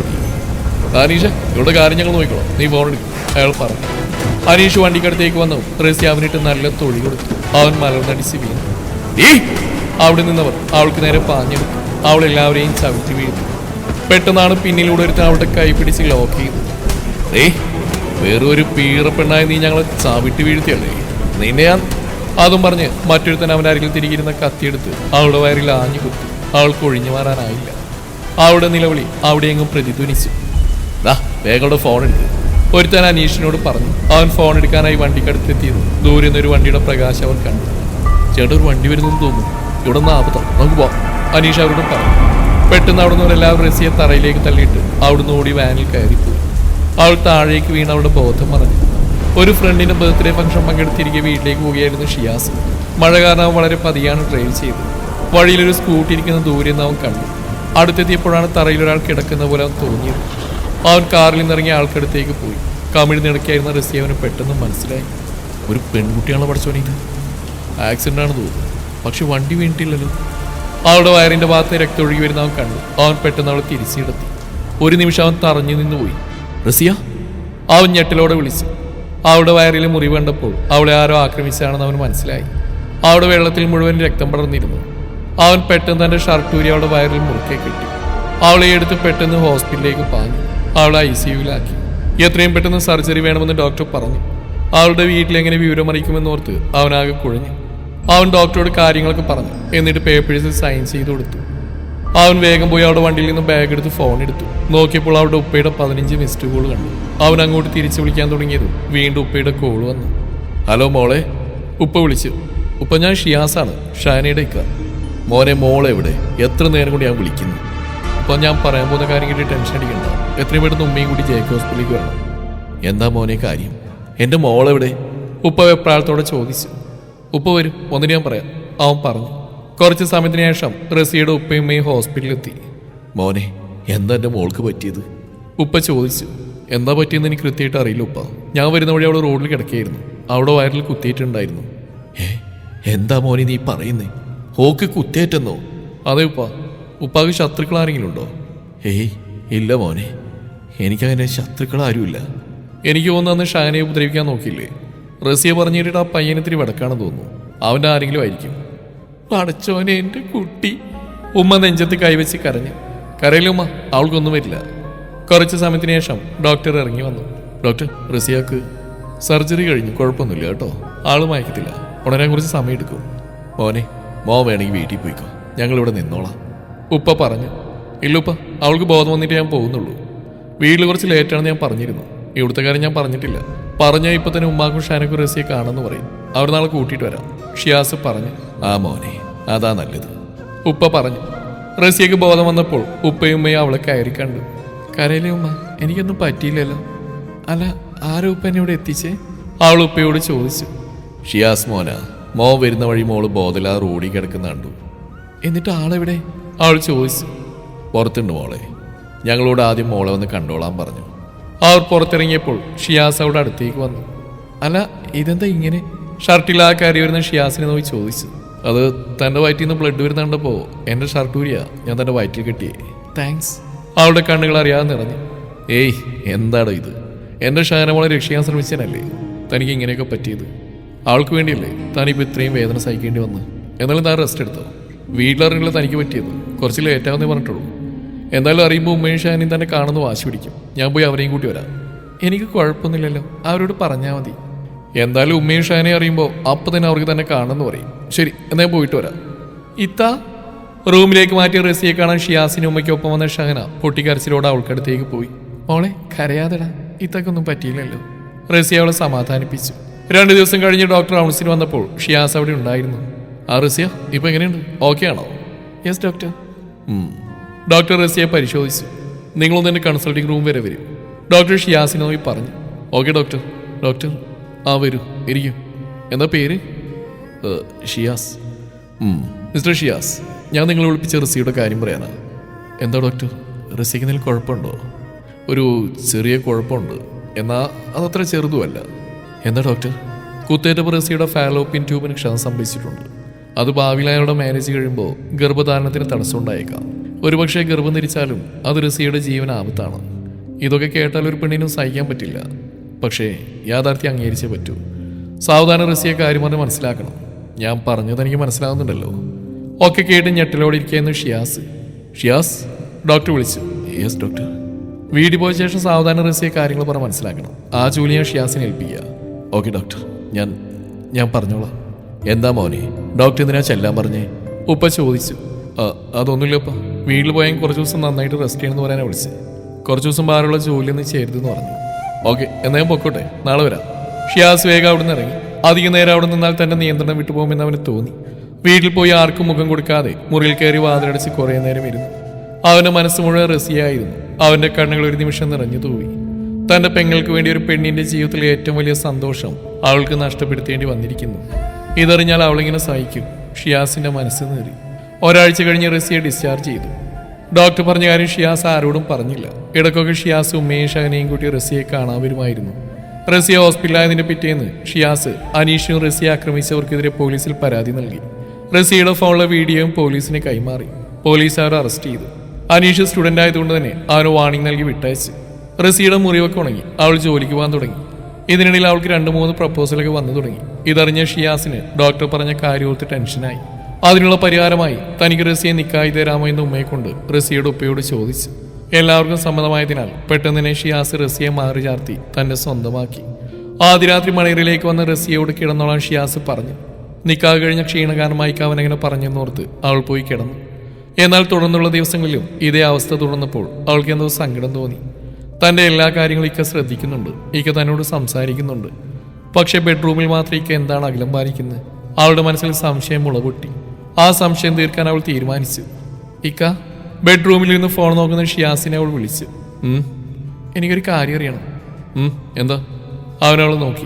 അനീഷ ഇവിടെ കാര്യം ഞങ്ങൾ നോക്കിക്കോളാം. നീ ഫോൺ എടുക്കും. അയാൾ പറഞ്ഞു. അനീഷ് വണ്ടിക്കടുത്തേക്ക് വന്നു. റസി അവനിട്ട് നല്ല തൊഴി കൊടുത്തു. അവൻ മലർന്നടിച്ച് വീണു. ഈ അവിടെ നിന്നവർ അവൾക്ക് നേരെ പാഞ്ഞു അവൾ എല്ലാവരെയും ചവിട്ടി വീഴുന്നു പെട്ടെന്നാണ് പിന്നിലൂടെ ഒരുത്തൻ അവളുടെ കൈ പിടിച്ച് ലോക്ക് ചെയ്തു. ഏ വേറൊരു പീറപ്പെണ്ണായി നീ ഞങ്ങളെ ചവിട്ടി വീഴ്ത്തിയല്ലേ? നിന്നെ ഞാൻ അതും പറഞ്ഞ് മറ്റൊരുത്തൻ അവന്റെ തിരികിരുന്ന കത്തിയെടുത്ത് അവളുടെ വയറിൽ ആഞ്ഞു കുത്തി. അവൾക്ക് ഒഴിഞ്ഞു മാറാനായില്ല. അവളുടെ നിലവിളി അവിടെയെങ്ങും പ്രതിധ്വനിച്ചു. ദാ വേഗം ഫോൺ എടുത്ത് ഒരുത്തൻ അനീഷിനോട് പറഞ്ഞു അവൻ ഫോൺ എടുക്കാനായി വണ്ടിക്കടുത്തെത്തിയത് ദൂരെ നിന്നൊരു വണ്ടിയുടെ പ്രകാശം അവൻ കണ്ടു. ചേട്ടൻ ഒരു വണ്ടി വരുന്നെന്ന് തോന്നുന്നു. ഇവിടെ നിന്ന് ആപത്താ. നമുക്ക് പോവാം. അനീഷ് അവരോട് പറഞ്ഞു. പെട്ടെന്ന് അവിടെ നിന്ന് എല്ലാവരും റസിയെ തറയിലേക്ക് തള്ളിയിട്ട് അവിടുന്ന് ഓടി വാനിൽ കയറിപ്പോയി. അവൾ താഴേക്ക് വീണ് അവളുടെ ബോധം മറഞ്ഞു. ഒരു ഫ്രണ്ടിന്റെ ബർത്ത്ഡേ ഫംഗ്ഷൻ പങ്കെടുത്തിരിക്കെ വീട്ടിലേക്ക് പോവുകയായിരുന്നു ഷിയാസ്. മഴ കാരണം അവൻ വളരെ പതിയാണ് ഡ്രൈവ് ചെയ്തത്. വഴിയിലൊരു സ്കൂട്ടി ഇരിക്കുന്ന ദൂരെ നിന്ന് അവൻ കണ്ടു. അടുത്തെത്തിയപ്പോഴാണ് തറയിൽ ഒരാൾ കിടക്കുന്ന പോലെ അവൻ തോന്നിയത്. അവൻ കാറിൽ നിന്നിറങ്ങിയ ആൾക്കടുത്തേക്ക് പോയി. കമിഴ്ന്ന് ഇടയ്ക്കായിരുന്ന റസി അവന് പെട്ടെന്ന് മനസ്സിലായി. ഒരു പെൺകുട്ടിയാണ് പഠിച്ചോനെ ഇത് ആക്സിഡന്റ് ആണ് തോന്നുന്നു. പക്ഷെ വണ്ടി വീണിട്ടില്ലല്ലോ. അവളുടെ വയറിന്റെ ഭാഗത്ത് രക്തം ഒഴുകി വരുന്ന അവൻ കണ്ടു. അവൻ പെട്ടെന്ന് അവളെ തിരിച്ചിടത്തി. ഒരു നിമിഷം അവൻ തറഞ്ഞു നിന്ന് പോയി. റസിയ? അവൻ ഞെട്ടിലോടെ വിളിച്ചു. അവളുടെ വയറിൽ മുറിവ് കണ്ടപ്പോൾ അവളെ ആരോ ആക്രമിച്ചാണെന്ന് അവന് മനസ്സിലായി. അവളുടെ വെള്ളത്തിൽ മുഴുവൻ രക്തം പടർന്നിരുന്നു. അവൻ പെട്ടെന്ന് തന്റെ ഷർട്ട് ഊരി അവളുടെ വയറിൽ മുറുക്കെ കിട്ടി. അവളെ എടുത്ത് പെട്ടെന്ന് ഹോസ്പിറ്റലിലേക്ക് പാഞ്ഞു. അവളെ ഐ സിയുവിലാക്കി എത്രയും പെട്ടെന്ന് സർജറി വേണമെന്ന് ഡോക്ടർ പറഞ്ഞു. അവളുടെ വീട്ടിൽ എങ്ങനെ വിവരം അറിയിക്കുമെന്നോർത്ത് അവനാകെ കുഴഞ്ഞു. അവൻ ഡോക്ടറോട് കാര്യങ്ങളൊക്കെ പറഞ്ഞു. എന്നിട്ട് പേപ്പേഴ്സിൽ സൈൻ ചെയ്ത് കൊടുത്തു. അവൻ വേഗം പോയി അവളുടെ വണ്ടിയിൽ നിന്ന് ബാഗ് എടുത്ത് ഫോൺ എടുത്തു. നോക്കിയപ്പോൾ അവളുടെ ഉപ്പയുടെ പതിനഞ്ച് മിസ്ഡ് കോൾ കണ്ടു. അവൻ അങ്ങോട്ട് തിരിച്ചു വിളിക്കാൻ തുടങ്ങിയത്. വീണ്ടും ഉപ്പയുടെ കോൾ വന്നു. ഹലോ മോളെ. ഉപ്പ വിളിച്ചു. ഉപ്പ ഞാൻ ഷിയാസാണ് ഷാനയുടെ ഇക്ക. മോനെ മോളെ എവിടെ എത്ര നേരം കൂടി ഞാൻ വിളിക്കുന്നു. ഉപ്പ ഞാൻ പറയാൻ പോകുന്ന കാര്യം കിട്ടി ടെൻഷൻ അടിക്കണ്ട. എത്രയും പെട്ടെന്ന് ഉമ്മയും കൂടി ജേക്ക് ഹോസ്പിറ്റലിലേക്ക് വരണം. എന്താ മോനെ കാര്യം? എന്റെ മോളെവിടെ? ഉപ്പ വെപ്രാളത്തോടെ ചോദിച്ചു. ഉപ്പ വരും ഒന്നിന് ഞാൻ പറയാം. അവൻ പറഞ്ഞു. കുറച്ച് സമയത്തിന് ശേഷം റസിയുടെ ഉപ്പയും ഹോസ്പിറ്റലിൽ ഹോസ്പിറ്റലിലെത്തി. മോനെ എന്താ എന്റെ മോൾക്ക് പറ്റിയത്? ഉപ്പ ചോദിച്ചു എന്താ പറ്റിയെന്ന് എനിക്ക് കൃത്യമായിട്ട് അറിയില്ല ഉപ്പ. ഞാൻ വരുന്ന വഴി അവൾ റോഡിൽ കിടക്കുകയായിരുന്നു. അവിടെ വയറിൽ കുത്തിയിട്ടുണ്ടായിരുന്നു. ഏ എന്താ മോനെ നീ പറയുന്നേ? ഹോക്ക് കുത്തേറ്റെന്നോ അതെ ഉപ്പ. ഉപ്പാക്ക് ശത്രുക്കൾ ആരെങ്കിലും ഉണ്ടോ? ഏയ് ഇല്ല മോനെ. എനിക്കങ്ങനെ ശത്രുക്കൾ ആരുമില്ല. എനിക്ക് തോന്നുന്നു ഷാനെ ഉപദ്രവിക്കാൻ നോക്കിയില്ലേ? റസിയ പറഞ്ഞു കേട്ടിട്ട് ആ പയ്യനത്തിരി വടക്കാണെന്ന് തോന്നുന്നു. അവന്റെ ആരെങ്കിലും ആയിരിക്കും. പടച്ചോനെ എന്റെ കുട്ടി. ഉമ്മ നെഞ്ചത്ത് കൈവച്ച് കരഞ്ഞു. കരയിലുമ്മ അവൾക്കൊന്നും വരില്ല. കുറച്ച് സമയത്തിന് ശേഷം ഡോക്ടർ ഇറങ്ങി വന്നു. ഡോക്ടർ റസിയാക്ക് സർജറി കഴിഞ്ഞു. കുഴപ്പമൊന്നുമില്ല കേട്ടോ. ആൾ മയക്കത്തില്ല. ഉടനെ കുറച്ച് സമയം എടുക്കും. മോനെ മോ വേണമെങ്കിൽ വീട്ടിൽ പോയിക്കോ. ഞങ്ങളിവിടെ നിന്നോളാം. ഉപ്പ പറഞ്ഞു ഇല്ലുപ്പ അവൾക്ക് ബോധം വന്നിട്ട് ഞാൻ പോകുന്നുള്ളൂ. വീട്ടിൽ കുറച്ച് ലേറ്റാണെന്ന് ഞാൻ പറഞ്ഞിരുന്നു. ഇവിടുത്തെ കാര്യം ഞാൻ പറഞ്ഞിട്ടില്ല. പറഞ്ഞാൽ ഇപ്പൊ തന്നെ ഉമ്മാക്കും ഷാനക്കും റസിയെ കാണുമെന്ന് പറയും. അവർ നാളെ കൂട്ടിയിട്ട് വരാം. ഷിയാസ് പറഞ്ഞു ആ മോനെ അതാ നല്ലത്. ഉപ്പ പറഞ്ഞു. റസിയക്ക് ബോധം വന്നപ്പോൾ ഉപ്പയും ഉമ്മയും അവളെ കയറി കണ്ടു. കരയിലെ ഉമ്മ? എനിക്കൊന്നും പറ്റിയില്ലല്ലോ. അല്ല ആരോ ഉപ്പ എന്നെ ഇവിടെ എത്തിച്ചേ? അവൾ ഉപ്പയോട് ചോദിച്ചു. ഷിയാസ് മോന മോ വരുന്ന വഴി മോൾ ബോധമില്ലാതെ റോഡി കിടക്കുന്ന കണ്ടു. എന്നിട്ട് ആളെവിടെ? അവൾ ചോദിച്ചു. പുറത്തുണ്ട് മോളെ. ഞങ്ങളോട് ആദ്യം മോളെ ഒന്ന് കണ്ടോളാൻ പറഞ്ഞു. അവർ പുറത്തിറങ്ങിയപ്പോൾ ഷിയാസ് അവിടെ അടുത്തേക്ക് വന്നു. അല്ല ഇതെന്താ ഇങ്ങനെ? ഷർട്ടിലാ ആ കയറി വരുന്ന ഷിയാസിനെ നോക്കി ചോദിച്ചു. അത് തന്റെ വയറ്റിൽ നിന്ന് ബ്ലഡ് വരുന്ന കണ്ടപ്പോൾ എന്റെ ഷർട്ട് ഊരിയാ ഞാൻ തന്റെ വയറ്റിൽ കെട്ടിയേ താങ്ക്സ് അവളുടെ കണ്ണുകൾ അറിയാതെ നിറഞ്ഞു. ഏയ് എന്താടോ ഇത്? എന്റെ ഷാനമോളെ രക്ഷിക്കാൻ ശ്രമിച്ചതിനല്ലേ തനിക്ക് ഇങ്ങനെയൊക്കെ പറ്റിയത്. അവൾക്ക് വേണ്ടിയല്ലേ താനിപ്പോൾ ഇത്രയും വേദന സഹിക്കേണ്ടി വന്ന്? എന്നാലും താൻ റെസ്റ്റ് എടുത്തോ? വീട്ടിലറിഞ്ഞില്ല തനിക്ക് പറ്റിയത്? കുറച്ച് ലേറ്റാവുന്നേ പറഞ്ഞിട്ടുള്ളൂ. എന്തായാലും അറിയുമ്പോൾ ഉമ്മയും ഷാനും തന്നെ കാണുന്ന വാശി പിടിക്കും. ഞാൻ പോയി അവരെയും കൂട്ടി വരാം. എനിക്ക് കുഴപ്പമൊന്നുമില്ലല്ലോ. അവരോട് പറഞ്ഞാൽ മതി. എന്തായാലും ഉമ്മയും ഷാനെ അറിയുമ്പോൾ അപ്പം തന്നെ അവർക്ക് തന്നെ കാണുമെന്ന് പറയും. ശരി എന്നാൽ പോയിട്ട് വരാം. ഇത്ത റൂമിലേക്ക് മാറ്റിയ റസിയെ കാണാൻ ഷിയാസിനും ഉമ്മയ്ക്കൊപ്പം വന്ന ഷഹന പൊട്ടിക്കരച്ചിലോടെ അവൾക്കടുത്തേക്ക് പോയി. മോളെ കരയാതെടാ. ഇത്തക്കൊന്നും പറ്റിയില്ലല്ലോ. റസി അവളെ സമാധാനിപ്പിച്ചു. രണ്ട് ദിവസം കഴിഞ്ഞ് ഡോക്ടർ ഔൺസിന് വന്നപ്പോൾ ഷിയാസ് അവിടെ ഉണ്ടായിരുന്നു. ആ റസിയ ഇപ്പൊ എങ്ങനെയുണ്ട്? ഓക്കെ ആണോ? യെസ് ഡോക്ടർ ഡോക്ടർ റസിയെ പരിശോധിച്ചു. നിങ്ങളൊന്ന് എന്റെ കൺസൾട്ടിംഗ് റൂം വരെ വരും. ഡോക്ടർ ഷിയാസിനെ നോക്കി പറഞ്ഞു. Okay doctor. ഡോക്ടർ ആ വരൂ. ഇരിക്കും. എന്താ പേര്? ഷിയാസ്. മിസ്റ്റർ ഷിയാസ് ഞാൻ നിങ്ങളെ വിളിപ്പിച്ച റസിയുടെ കാര്യം പറയാനാണ് എന്താ ഡോക്ടർ? റിസിക്കുന്നതിൽ കുഴപ്പമുണ്ടോ? ഒരു ചെറിയ കുഴപ്പമുണ്ട്. എന്നാൽ അതത്ര ചെറുതുമല്ല. എന്താ ഡോക്ടർ? കുത്തേറ്റ റസിയുടെ ഫാലോപ്പിൻ ട്യൂബിന് ക്ഷതം സംഭവിച്ചിട്ടുണ്ട്. അത് ഭാവിയിൽ അയാളുടെ മാനേജ് കഴിയുമ്പോൾ ഗർഭധാരണത്തിന് തടസ്സമുണ്ടായേക്കാം ഒരുപക്ഷെ ഗർഭം ധരിച്ചാലും അത് റസിയുടെ ജീവൻ ആപത്താണ്. ഇതൊക്കെ കേട്ടാൽ ഒരു പെണ്ണിനും സഹിക്കാൻ പറ്റില്ല. പക്ഷേ യാഥാർത്ഥ്യം അംഗീകരിച്ചേ പറ്റൂ. സാവധാനം റസിയെ കാര്യം പറഞ്ഞ് മനസ്സിലാക്കണം. ഞാൻ പറഞ്ഞത് എനിക്ക് മനസ്സിലാവുന്നുണ്ടല്ലോ. ഒക്കെ കേട്ട് ഞെട്ടലോടെ ഇരിക്കുന്നു ഷിയാസ്. ഷിയാസ് ഡോക്ടർ വിളിച്ചു. യെസ് ഡോക്ടർ വീട്ടിൽ പോയ ശേഷം സാവധാനം റസിയെ കാര്യങ്ങൾ പറഞ്ഞ് മനസ്സിലാക്കണം. ആ ജോലി ഞാൻ ഷിയാസിനെ ഏൽപ്പിക്കുക ഓക്കെ ഡോക്ടർ ഞാൻ ഞാൻ പറഞ്ഞോളാം. എന്താ മോനെ? ഡോക്ടർ എന്തിനാ ചെല്ലാൻ പറഞ്ഞേ? ഉപ്പ ചോദിച്ചു. "ആ, അതൊന്നുമില്ലപ്പ വീട്ടിൽ പോയാൽ കുറച്ച് ദിവസം നന്നായിട്ട് റെസ്റ്റ് ചെയ്യണമെന്ന് പറയാനാണ് വിളിച്ചത്. കുറച്ച് ദിവസം ഭാരമുള്ള ജോലിയൊന്നും ചെയ്യരുതെന്ന് പറഞ്ഞു. ഓക്കെ എന്നാ ഞാൻ പൊക്കോട്ടെ. നാളെ വരാം. ഷിയാസ് വേഗം അവിടെ നിന്ന് ഇറങ്ങി. അധികം നേരം അവിടെ നിന്നാൽ തന്റെ നിയന്ത്രണം വിട്ടുപോകുമെന്ന് അവന് തോന്നി. വീട്ടിൽ പോയി ആർക്കും മുഖം കൊടുക്കാതെ മുറിയിൽ കയറി വാതിലടച്ച് കുറേ നേരം ഇരുന്നു. അവന്റെ മനസ്സ് മുഴുവൻ റസിയായിരുന്നു. അവന്റെ കണ്ണുകൾ ഒരു നിമിഷം നിറഞ്ഞു തൂവി. തന്റെ പെങ്ങൾക്ക് വേണ്ടി ഒരു പെണ്ണിന്റെ ജീവിതത്തിലെ ഏറ്റവും വലിയ സന്തോഷം അവൾക്ക് നഷ്ടപ്പെടുത്തേണ്ടി വന്നിരിക്കുന്നു. ഇതറിഞ്ഞാൽ അവളിങ്ങനെ സഹിക്കും. ഷിയാസിന്റെ മനസ്സ് നേറി. ഒരാഴ്ച കഴിഞ്ഞ് റസിയെ ഡിസ്ചാർജ് ചെയ്തു. ഡോക്ടർ പറഞ്ഞ കാര്യം ഷിയാസ് ആരോടും പറഞ്ഞില്ല. ഇടക്കൊക്കെ ഷിയാസ് ഉമ്മയും ഷഹനെയും കൂട്ടി റസിയെ കാണാൻ വരുമായിരുന്നു റസിയ ഹോസ്പിറ്റലായതിന്റെ പിറ്റേന്ന് ഷിയാസ് അനീഷും റസിയെ ആക്രമിച്ചവർക്കെതിരെ പോലീസിൽ പരാതി നൽകി. റസിയുടെ ഫോണിലെ വീഡിയോയും പോലീസിന് കൈമാറി. പോലീസ് അവരെ അറസ്റ്റ് ചെയ്തു. അനീഷ് സ്റ്റുഡന്റ് ആയതുകൊണ്ട് തന്നെ അവന് വാണിംഗ് നൽകി വിട്ടയച്ച്. റസിയുടെ മുറിവൊക്കെ ഉണങ്ങി. അവൾ ജോലിക്ക് പോകാൻ തുടങ്ങി. ഇതിനിടയിൽ അവൾക്ക് രണ്ട് മൂന്ന് പ്രപ്പോസലൊക്കെ വന്നു തുടങ്ങി. ഇതറിഞ്ഞ ഷിയാസിന് ഡോക്ടർ പറഞ്ഞ കാര്യം ഓർത്ത് ടെൻഷനായി അതിനുള്ള പരിഹാരമായി തനിക്ക് റസിയെ നിക്കായി തരാമോ എന്ന് ഉമ്മയെ കൊണ്ട് റസിയുടെ ഉപ്പയോട് ചോദിച്ചു. എല്ലാവർക്കും സമ്മതമായതിനാൽ പെട്ടെന്ന് തന്നെ ഷിയാസ് റസിയെ മാറി ചാർത്തി തന്റെ സ്വന്തമാക്കി. ആദ്യരാത്രി മണയറിലേക്ക് വന്ന റസിയോട് കിടന്നോളാൻ ഷിയാസ് പറഞ്ഞു. നിക്കാ കഴിഞ്ഞ ക്ഷീണകാരമായി അവൻ അങ്ങനെ പറഞ്ഞെന്നോർത്ത് അവൾ പോയി കിടന്നു. എന്നാൽ തുടർന്നുള്ള ദിവസങ്ങളിലും ഇതേ അവസ്ഥ തുടർന്നപ്പോൾ അവൾക്ക് എന്തോ സങ്കടം തോന്നി. തന്റെ എല്ലാ കാര്യങ്ങളും ഇക്ക ശ്രദ്ധിക്കുന്നുണ്ട്. ഇക്ക തന്നോട് സംസാരിക്കുന്നുണ്ട്. പക്ഷെ ബെഡ്റൂമിൽ മാത്രം ഇക്ക എന്താണ് അകലം പാലിക്കുന്നത്? അവളുടെ മനസ്സിൽ സംശയം മുളപൊട്ടി. ആ സംശയം തീർക്കാൻ അവൾ തീരുമാനിച്ചു. ഇക്ക ബെഡ്റൂമിൽ നിന്ന് ഫോൺ നോക്കുന്ന ഷിയാസിനെ അവൾ വിളിച്ചു. "ഉം, എനിക്കൊരു കാര്യം അറിയണം. എന്താ? അവനവൾ നോക്കി.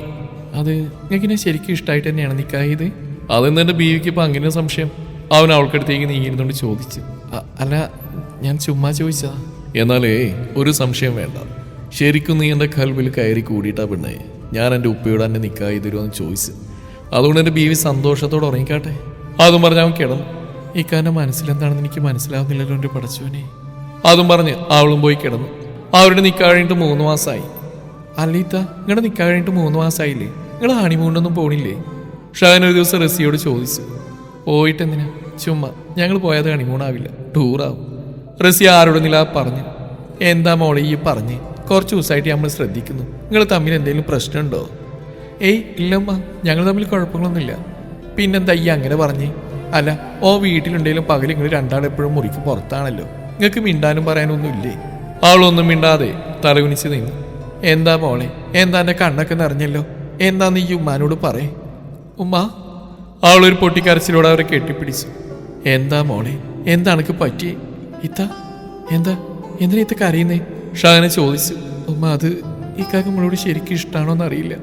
അത് നിങ്ങൾക്ക് ശരിക്കും ഇഷ്ടമായിട്ട് തന്നെയാണ് നിക്കായത് അതെന്ന് എന്റെ ബീവിക്ക് ഇപ്പം അങ്ങനെ സംശയം? അവൻ അവൾക്കടുത്തേക്ക് നീങ്ങിയിരുന്നുകൊണ്ട് ചോദിച്ചു. അല്ല ഞാൻ ചുമ്മാ ചോദിച്ചതാ. എന്നാലേ ഒരു സംശയം വേണ്ട. ശരിക്കും നീ എന്റെ കൽവിൽ കയറി കൂടിയിട്ടാ പെണ്ണേ. ഞാൻ എന്റെ ഉപ്പയോട് എന്നെ നിക്കായി തരുമെന്ന് ചോദിച്ചു. അതുകൊണ്ട് എന്റെ ബീവി സന്തോഷത്തോടെ ഉറങ്ങിക്കാട്ടെ. അതും പറഞ്ഞ് അവൻ കിടന്നു. ഇക്കാന്റെ മനസ്സിലെന്താണെന്ന് എനിക്ക് മനസ്സിലാവുന്നില്ലല്ലോ എന്റെ പടച്ചുവനെ. അതും പറഞ്ഞ് അവളും പോയി കിടന്നു. അവരുടെ നിൽക്കാൻ കഴിഞ്ഞിട്ട് മൂന്ന് മാസമായി അല്ലീത്ത നിങ്ങളുടെ നിൽക്കാൻ കഴിഞ്ഞിട്ട് മൂന്ന് മാസമായില്ലേ നിങ്ങൾ ഹണിമൂണ്ടൊന്നും പോണില്ലേ? ഷാൻ ഒരു ദിവസം റസിയോട് ചോദിച്ചു. പോയിട്ട് എന്തിനാ ചുമ്മാ ഞങ്ങൾ പോയത് ഹണിമൂണാവില്ല ടൂറാവും റസി ആരോടുന്നില്ല പറഞ്ഞു. എന്താ മോളെ ഈ പറഞ്ഞ്? കുറച്ച് ദിവസമായിട്ട് നമ്മൾ ശ്രദ്ധിക്കുന്നു. നിങ്ങൾ തമ്മിൽ എന്തെങ്കിലും പ്രശ്നമുണ്ടോ? ഏയ് ഇല്ലമ്മ ഞങ്ങൾ തമ്മിൽ കുഴപ്പങ്ങളൊന്നുമില്ല. പിന്നെന്താ ഈ അങ്ങനെ പറഞ്ഞേ? അല്ല ഓ വീട്ടിലുണ്ടെങ്കിലും പകൽ നിങ്ങൾ രണ്ടാളെപ്പോഴും മുറിക്ക് പുറത്താണല്ലോ. നിങ്ങൾക്ക് മിണ്ടാനും പറയാനൊന്നും ഇല്ലേ? അവളൊന്നും മിണ്ടാതെ തലകുനിച്ച് നിന്നു. എന്താ മോളെ? എന്താ എന്റെ കണ്ണൊക്കെ നിറഞ്ഞല്ലോ? എന്താ നീ ഉമ്മാനോട് പറയേ ഉമ്മ അവളൊരു പൊട്ടിക്കരച്ചിലൂടെ അവരെ കെട്ടിപ്പിടിച്ചു. എന്താ മോളെ? എന്താ എനിക്ക് പറ്റി ഇത്ത എന്താ? എന്തിനാ ഇത്ത കരയുന്നേ? ഷാനെ ചോദിച്ചു. ഉമ്മ അത് ഇക്കാക്ക് നമ്മളോട് ശരിക്കും ഇഷ്ടമാണോ അറിയില്ല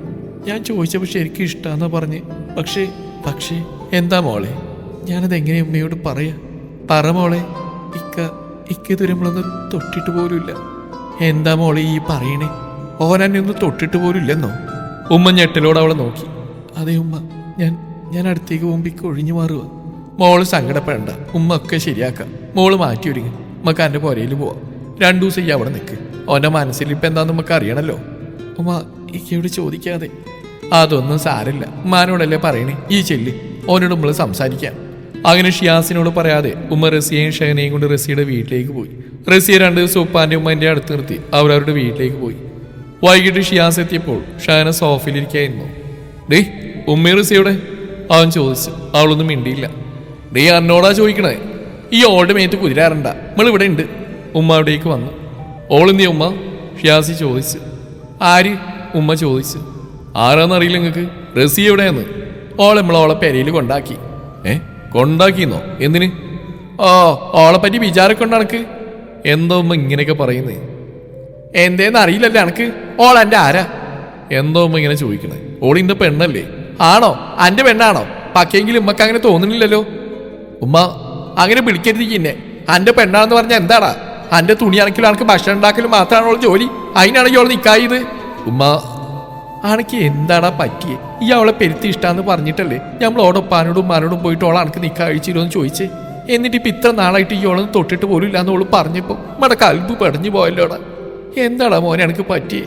ഞാൻ ചോദിച്ചപ്പോൾ ശരിക്കും ഇഷ്ടമാന്നാ പറഞ്ഞ്. പക്ഷേ പക്ഷേ എന്താ മോളെ? ഞാനത് എങ്ങനെ ഉമ്മയോട് പറയാ? പറ മോളെ ഇക്ക ഇക്ക ഇതുവരെ തൊട്ടിട്ട് പോലുമില്ല. എന്താ മോളെ ഈ പറയണേ? ഒന്ന് തൊട്ടിട്ട് പോലുമില്ലെന്നോ? ഉമ്മ ഞെട്ടലോട് അവളെ നോക്കി. അതേ ഉമ്മ ഞാൻ ഞാൻ അടുത്തേക്ക് പോകുമ്പോൾ ഒഴിഞ്ഞു മാറുക മോൾ സങ്കടപ്പെടണ്ട ഉമ്മ ഒക്കെ ശരിയാക്കാം. മോൾ മാറ്റി ഒരുങ്ങി. നമുക്ക് എന്റെ പുരയിൽ പോവാം. രണ്ടു ദിവസം ഈ അവിടെ നിൽക്ക് ഓന്റെ മനസ്സിൽ ഇപ്പം എന്താന്ന് നമുക്ക് അറിയണല്ലോ? ഉമ്മ ഇക്കയോട് ചോദിക്കാതെ. അതൊന്നും സാരില്ല ഉമ്മാനോടല്ലേ പറയണേ? ഈ ചെല്ലി ഓനോട് നമ്മൾ സംസാരിക്കാം. അങ്ങനെ ഷിയാസിനോട് പറയാതെ ഉമ്മ റസിയെയും ഷഹനെയും കൊണ്ട് റസിയുടെ വീട്ടിലേക്ക് പോയി. റസിയെ രണ്ട് ദിവസം ഉപ്പാന്റെ ഉമ്മന്റെ അടുത്ത് നിർത്തി. അവർ അവരുടെ വീട്ടിലേക്ക് പോയി. വൈകിട്ട് ഷിയാസ് എത്തിയപ്പോൾ ഷഹന സോഫയിലിരിക്കായിരുന്നു ഡേ ഉമ്മ റസിയുടെ അവൻ ചോദിച്ചു. അവളൊന്നും മിണ്ടിയില്ല. ഡേ അന്നോടാ ചോദിക്കണേ? ഈ ഓളുടെ മേത്ത് കുതിരാറുണ്ട. നമ്മൾ ഇവിടെ ഉണ്ട്. ഉമ്മ അവിടേക്ക് വന്നു. ഓളെന്തിയ ഉമ്മ? ഷിയാസി ചോദിച്ചു. ആര്? ഉമ്മ ചോദിച്ചു. ആരാന്നറിയില്ല നിങ്ങൾക്ക് റസി എവിടെയാന്ന്? ഓളെ നമ്മളോളെ പെരയിൽ കൊണ്ടാക്കി. ഏ? കൊണ്ടാക്കിന്നോ? എന്തിന്? ഓ ഓളെ പറ്റി വിചാരമൊക്കെ ഉണ്ട് എനക്ക് എന്തോ ഇങ്ങനെയൊക്കെ പറയുന്നേ. എന്തേന്ന് അറിയില്ലല്ലേ എനക്ക് ഓൾ എന്റെ ആരാ? എന്തോ ഇങ്ങനെ ചോദിക്കണേ. ഓളിന്റെ പെണ്ണല്ലേ? ആണോ? അന്റെ പെണ്ണാണോ? പക്കെങ്കിലും ഉമ്മക്ക് അങ്ങനെ തോന്നുന്നില്ലല്ലോ. ഉമ്മ അങ്ങനെ വിളിക്കരുതിന്നെ അന്റെ പെണ്ണാണെന്ന് പറഞ്ഞ എന്താടാ? അന്റെ തുണി അണക്കിലും അനക്ക് ഭക്ഷണം ഉണ്ടാക്കലും മാത്രമാണ് ജോലി? അതിനാണെങ്കിൽ ഓൾ നിക്കായത് ഉമ്മ അനക്ക് എന്താടാ പറ്റിയേ? ഈ അവളെ പെരുത്തി ഇഷ്ടാന്ന് പറഞ്ഞിട്ടല്ലേ നമ്മൾ ഓടൊപ്പാനോടും മാനോടും പോയിട്ട് ഓളെ അനക്ക് നിക്കാ എന്ന് ചോദിച്ചേ. എന്നിട്ട് ഇപ്പൊ ഇത്ര നാളായിട്ട് ഈ ഓളൊന്നും തൊട്ടിട്ട് പോലും ഇല്ലാന്ന് ഓൾ പറഞ്ഞപ്പോ നമ്മുടെ കൽബ് പടഞ്ഞു പോയല്ലോടാ. എന്താടാ മോനെ എനിക്ക് പറ്റിയേ?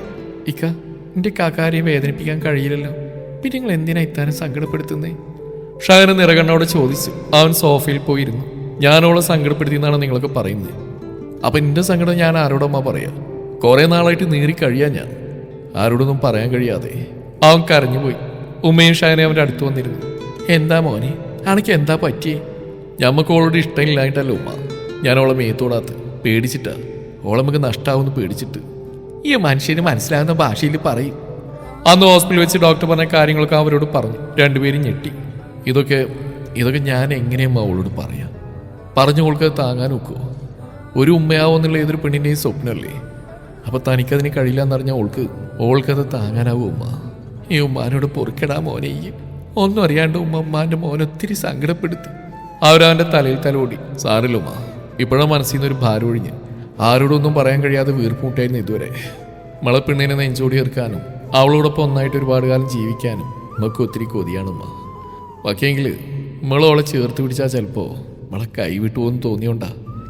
ഇക്ക എന്റെ കാക്കാരെയും വേദനിപ്പിക്കാൻ കഴിയില്ലല്ലോ. പിന്നെ നിങ്ങൾ എന്തിനാ ഇത്താനും സങ്കടപ്പെടുത്തുന്നേ? ഷഹന നിറകണ്ണോട് ചോദിച്ചു. അവൻ സോഫയിൽ പോയിരുന്നു. ഞാനോളെ സങ്കടപ്പെടുത്തിയെന്നാണ് നിങ്ങളൊക്കെ പറയുന്നത് അപ്പൊ എന്റെ സങ്കടം ഞാൻ ആരോടമ്മ പറയാ? കുറെ നാളായിട്ട് നീറി കഴിയാ ഞാൻ. ആരോടൊന്നും പറയാൻ കഴിയാതെ അവൻ കരഞ്ഞുപോയി ഉമ്മയും ഷാനെ അവന്റെ അടുത്ത് വന്നിരുന്നു. എന്താ മോനെ? അണക്ക് എന്താ പറ്റിയേ? ഞമ്മക്ക് ഓളോട് ഇഷ്ടമില്ലായിട്ടല്ല ഉമ്മ. ഞാൻ ഓളെ മേത്തോടാത്ത് പേടിച്ചിട്ടാ. അവളെ നമുക്ക് നഷ്ടാവുമെന്ന് പേടിച്ചിട്ട്. ഈ മനുഷ്യന് മനസ്സിലാകുന്ന ഭാഷയിൽ പറയും. അന്ന് ഹോസ്പിറ്റലിൽ വെച്ച് ഡോക്ടർ പറഞ്ഞ കാര്യങ്ങളൊക്കെ അവരോട് പറഞ്ഞു. രണ്ടുപേരും ഞെട്ടി. ഇതൊക്കെ ഇതൊക്കെ ഞാൻ എങ്ങനെയും അവളോട് പറയാം? പറഞ്ഞു അവൾക്ക് താങ്ങാൻ നോക്കുമോ ഒരു ഉമ്മയാവുമെന്നുള്ള ഏതൊരു പെണ്ണിന്റെയും സ്വപ്നമല്ലേ? അപ്പൊ തനിക്കതിന് കഴിയില്ല എന്നറിഞ്ഞാൽ ഓൾക്ക് ഓൾക്കത് താങ്ങാനാവും ഉമ്മ ഈ ഉമ്മാനോട് പൊറുക്കടാ മോനെ. ഒന്നും അറിയാണ്ട് ഉമ്മ ഉമ്മാന്റെ മോനെ ഒത്തിരി സങ്കടപ്പെടുത്തി. അവരവന്റെ തലയിൽ തലോടി സാറില്ല ഉമ്മ ഇപ്പോഴും മനസ്സിൽ നിന്ന് ഒരു ഭാരം ഒഴിഞ്ഞ്. ആരോടൊന്നും പറയാൻ കഴിയാതെ വീർപ്പുമുട്ടായിരുന്നു ഇതുവരെ. മള പെണ്ണിനെ നെഞ്ചോടി ഏർക്കാനും അവളോടൊപ്പം ഒന്നായിട്ട് ഒരുപാട് കാലം ജീവിക്കാനും നമുക്ക് ഒത്തിരി കൊതിയാണ് ഉമ്മ. ബാക്കിയെങ്കിൽ നമ്മളോളെ ചേർത്ത് പിടിച്ചാൽ ചിലപ്പോൾ നമ്മളെ കൈവിട്ടു പോകുമെന്ന് തോന്നിയോണ്ടാ.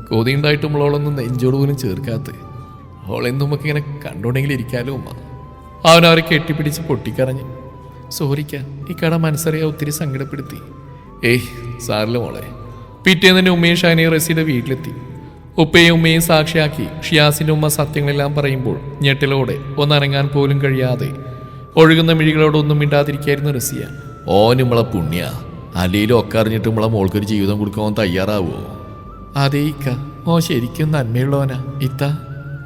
കൊതിയുണ്ടായിട്ട് നമ്മളോളൊന്നും നെഞ്ചോട് പോലും ചേർക്കാത്ത. അവളെന്നും നമുക്ക് ഇങ്ങനെ കണ്ടോണ്ടെങ്കിൽ ഇരിക്കാലോ ഉമ്മ. അവൻ അവരെ കെട്ടിപ്പിടിച്ച് പൊട്ടിക്കറഞ്ഞു സോറിക്ക ഇക്കട മനസ്സറിയ ഒത്തിരി സങ്കടപ്പെടുത്തി. ഏയ് സാറില്ല മോളെ. പിറ്റേന്ന് തന്നെ ഉമ്മയും ഷാനിയും റസിയുടെ വീട്ടിലെത്തി. ഉപ്പയും ഉമ്മയും സാക്ഷിയാക്കി ഷിയാസിന്റെ ഉമ്മ സത്യങ്ങളെല്ലാം പറയുമ്പോൾ ഞെട്ടിലോടെ ഒന്നനങ്ങാൻ പോലും കഴിയാതെ ഒഴുകുന്ന മിഴികളോട് ഒന്നും മിണ്ടാതിരിക്കായിരുന്നു റസിയ. ഓൻ നമ്മളെ പുണ്യ. അല്ലെങ്കിലും ഒക്കെ അറിഞ്ഞിട്ട് നമ്മളെ മോൾക്കൊരു ജീവിതം കൊടുക്കാൻ തയ്യാറാവോ? അതേ ഇക്ക. ഓ ശരിക്കും നന്മയുള്ളവനാ. ഇത്ത.